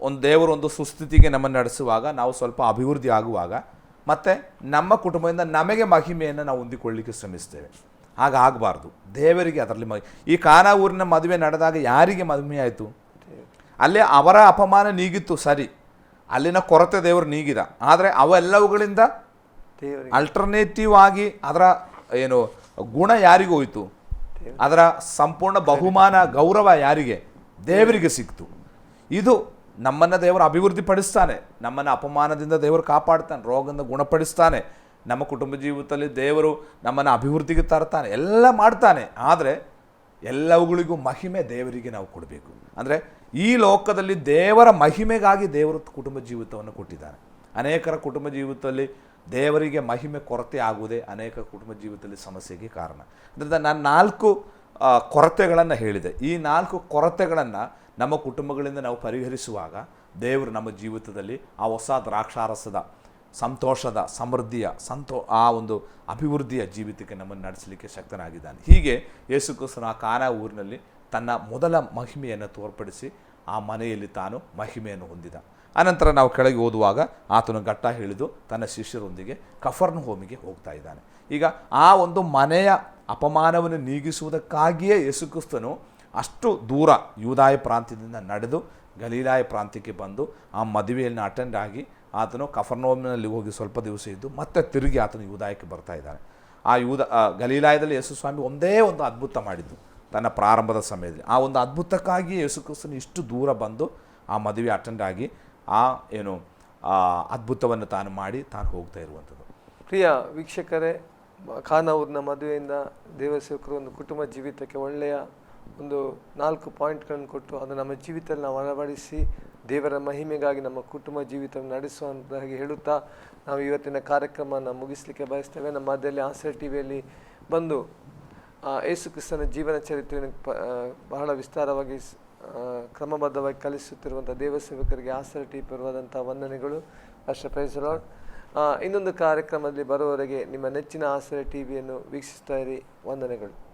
ಒಂದು ದೇವರು ಒಂದು ಸುಸ್ಥಿತಿಗೆ ನಮ್ಮನ್ನು ನಡೆಸುವಾಗ ನಾವು ಸ್ವಲ್ಪ ಅಭಿವೃದ್ಧಿ ಆಗುವಾಗ ಮತ್ತು ನಮ್ಮ ಕುಟುಂಬದಿಂದ ನಮಗೆ ಮಹಿಮೆಯನ್ನು ನಾವು ಹೊಂದಿಕೊಳ್ಳಿಕ್ಕೆ ಶ್ರಮಿಸ್ತೇವೆ. ಆಗ ಆಗಬಾರ್ದು. ದೇವರಿಗೆ ಅದರಲ್ಲಿ ಮಹಿ ಈ ಕಾನಾ ಊರಿನ ಮದುವೆ ನಡೆದಾಗ ಯಾರಿಗೆ ಮಹಿಮೆಯಾಯಿತು ಅಲ್ಲಿ ಅಲ್ಲೇ ಅವರ ಅಪಮಾನ ನೀಗಿತ್ತು ಸರಿ. ಅಲ್ಲಿನ ಕೊರತೆ ದೇವರು ನೀಗಿದ. ಆದರೆ ಅವೆಲ್ಲವುಗಳಿಂದ ಅಲ್ಟರ್ನೇಟಿವ್ ಆಗಿ ಅದರ ಏನು ಗುಣ ಯಾರಿಗೋಯಿತು ಅದರ ಸಂಪೂರ್ಣ ಬಹುಮಾನ ಗೌರವ ಯಾರಿಗೆ? ದೇವರಿಗೆ ಸಿಕ್ತು. ಇದು ನಮ್ಮನ್ನು ದೇವರು ಅಭಿವೃದ್ಧಿ ಪಡಿಸ್ತಾನೆ ನಮ್ಮನ್ನು ಅಪಮಾನದಿಂದ ದೇವರು ಕಾಪಾಡ್ತಾನೆ, ರೋಗದಿಂದ ಗುಣಪಡಿಸ್ತಾನೆ. ನಮ್ಮ ಕುಟುಂಬ ಜೀವಿತದಲ್ಲಿ ದೇವರು ನಮ್ಮನ್ನು ಅಭಿವೃದ್ಧಿಗೆ ತರ್ತಾನೆ, ಎಲ್ಲ ಮಾಡ್ತಾನೆ. ಆದರೆ ಎಲ್ಲವುಗಳಿಗೂ ಮಹಿಮೆ ದೇವರಿಗೆ ನಾವು ಕೊಡಬೇಕು. ಅಂದರೆ ಈ ಲೋಕದಲ್ಲಿ ದೇವರ ಮಹಿಮೆಗಾಗಿ ದೇವರು ಕುಟುಂಬ ಜೀವಿತವನ್ನು ಕೊಟ್ಟಿದ್ದಾನೆ ಅನೇಕರ ಕುಟುಂಬ ಜೀವಿತದಲ್ಲಿ ದೇವರಿಗೆ ಮಹಿಮೆ ಕೊರತೆ ಆಗುವುದೇ ಅನೇಕ ಕುಟುಂಬ ಜೀವಿತದಲ್ಲಿ ಸಮಸ್ಯೆಗೆ ಕಾರಣ. ಅದರಿಂದ ನಾನು ನಾಲ್ಕು ಕೊರತೆಗಳನ್ನು ಹೇಳಿದೆ. ಈ ನಾಲ್ಕು ಕೊರತೆಗಳನ್ನು ನಮ್ಮ ಕುಟುಂಬಗಳಿಂದ ನಾವು ಪರಿಹರಿಸುವಾಗ ದೇವರು ನಮ್ಮ ಜೀವಿತದಲ್ಲಿ ಆ ಹೊಸ ದ್ರಾಕ್ಷಾರಸದ ಸಂತೋಷದ, ಸಮೃದ್ಧಿಯ, ಸಂತೋ, ಆ ಒಂದು ಅಭಿವೃದ್ಧಿಯ ಜೀವಿತಕ್ಕೆ ನಮ್ಮನ್ನು ನಡೆಸಲಿಕ್ಕೆ ಶಕ್ತನಾಗಿದ್ದಾನೆ. ಹೀಗೆ ಯೇಸುಕ್ರಿಸ್ತನ ಆ ಕಾನ ಊರಿನಲ್ಲಿ ತನ್ನ ಮೊದಲ ಮಹಿಮೆಯನ್ನು ತೋರ್ಪಡಿಸಿ ಆ ಮನೆಯಲ್ಲಿ ತಾನು ಮಹಿಮೆಯನ್ನು ಹೊಂದಿದ. ಅನಂತರ ನಾವು ಕೆಳಗೆ ಓದುವಾಗ ಆತನು ಘಟ್ಟ ಹಿಡಿದು ತನ್ನ ಶಿಷ್ಯರೊಂದಿಗೆ ಕಫರ್ನ ಹೋಮಿಗೆ ಹೋಗ್ತಾ ಇದ್ದಾನೆ. ಈಗ ಆ ಒಂದು ಮನೆಯ ಅಪಮಾನವನ್ನು ನೀಗಿಸುವುದಕ್ಕಾಗಿಯೇ ಯೇಸುಕ್ರಿಸ್ತನು ಅಷ್ಟು ದೂರ ಯೂದಾಯ ಪ್ರಾಂತ್ಯದಿಂದ ನಡೆದು ಗಲೀಲಾಯ ಪ್ರಾಂತ್ಯಕ್ಕೆ ಬಂದು ಆ ಮದುವೆಯನ್ನು ಅಟೆಂಡ್ ಆಗಿ ಆತನು ಕಫರ್ನೋಮಿನಲ್ಲಿ ಹೋಗಿ ಸ್ವಲ್ಪ ದಿವಸ ಇದ್ದು ಮತ್ತೆ ತಿರುಗಿ ಆತನು ಯೂದಾಯಕ್ಕೆ ಬರ್ತಾ ಇದ್ದಾನೆ. ಆ ಯೂದ ಗಲೀಲಾಯದಲ್ಲಿ ಯೇಸು ಸ್ವಾಮಿ ಒಂದೇ ಒಂದು ಅದ್ಭುತ ಮಾಡಿದ್ದು ತನ್ನ ಪ್ರಾರಂಭದ ಸಮಯದಲ್ಲಿ. ಆ ಒಂದು ಅದ್ಭುತಕ್ಕಾಗಿ ಯೇಸು ಕ್ರಿಸ್ತನು ಇಷ್ಟು ದೂರ ಬಂದು ಆ ಮದುವೆ ಅಟೆಂಡ್ ಆಗಿ ಆ ಏನು ಅದ್ಭುತವನ್ನು ತಾನು ಮಾಡಿ ತಾನು ಹೋಗ್ತಾ ಇರುವಂಥದ್ದು. ಪ್ರಿಯ ವೀಕ್ಷಕರೇ ಮ- ಅವ್ರನ್ನ ಮದುವೆಯಿಂದ ದೇವಸೇವಕರು ಒಂದು ಕುಟುಂಬ ಜೀವಿತಕ್ಕೆ ಒಳ್ಳೆಯ ಒಂದು ನಾಲ್ಕು ಪಾಯಿಂಟ್ಗಳನ್ನು ಕೊಟ್ಟು ಅದು ನಮ್ಮ ಜೀವಿತದಲ್ಲಿ ನಾವು ಅಳವಡಿಸಿ ದೇವರ ಮಹಿಮೆಗಾಗಿ ನಮ್ಮ ಕುಟುಂಬ ಜೀವಿತವನ್ನು ನಡೆಸುವಂತಾಗಿ ಹೇಳುತ್ತಾ ನಾವು ಇವತ್ತಿನ ಕಾರ್ಯಕ್ರಮವನ್ನು ಮುಗಿಸಲಿಕ್ಕೆ ಬಯಸ್ತೇವೆ. ನಮ್ಮ ಮಧ್ಯದಲ್ಲಿ ಆಸರ್ ಟಿ ವಿಯಲ್ಲಿ ಬಂದು ಯೇಸು ಕ್ರಿಸ್ತನ ಜೀವನ ಚರಿತ್ರೆಯನ್ನು ಬಹಳ ವಿಸ್ತಾರವಾಗಿ ಕ್ರಮಬದ್ಧವಾಗಿ ಕಲಿಸುತ್ತಿರುವಂಥ ದೇವಸೇವಕರಿಗೆ ಆಸರ್ ಟಿ ಪರವಾದಂಥ ವಂದನೆಗಳು. ಅಷ್ಟ ಪ್ರೈಸಲಾಡ್ ಇನ್ನೊಂದು ಕಾರ್ಯಕ್ರಮದಲ್ಲಿ ಬರುವವರೆಗೆ ನಿಮ್ಮ ನೆಚ್ಚಿನ ಆಸರೆ ಟಿವಿಯನ್ನು ವೀಕ್ಷಿಸ್ತಾ ಇರಿ. ವಂದನೆಗಳು.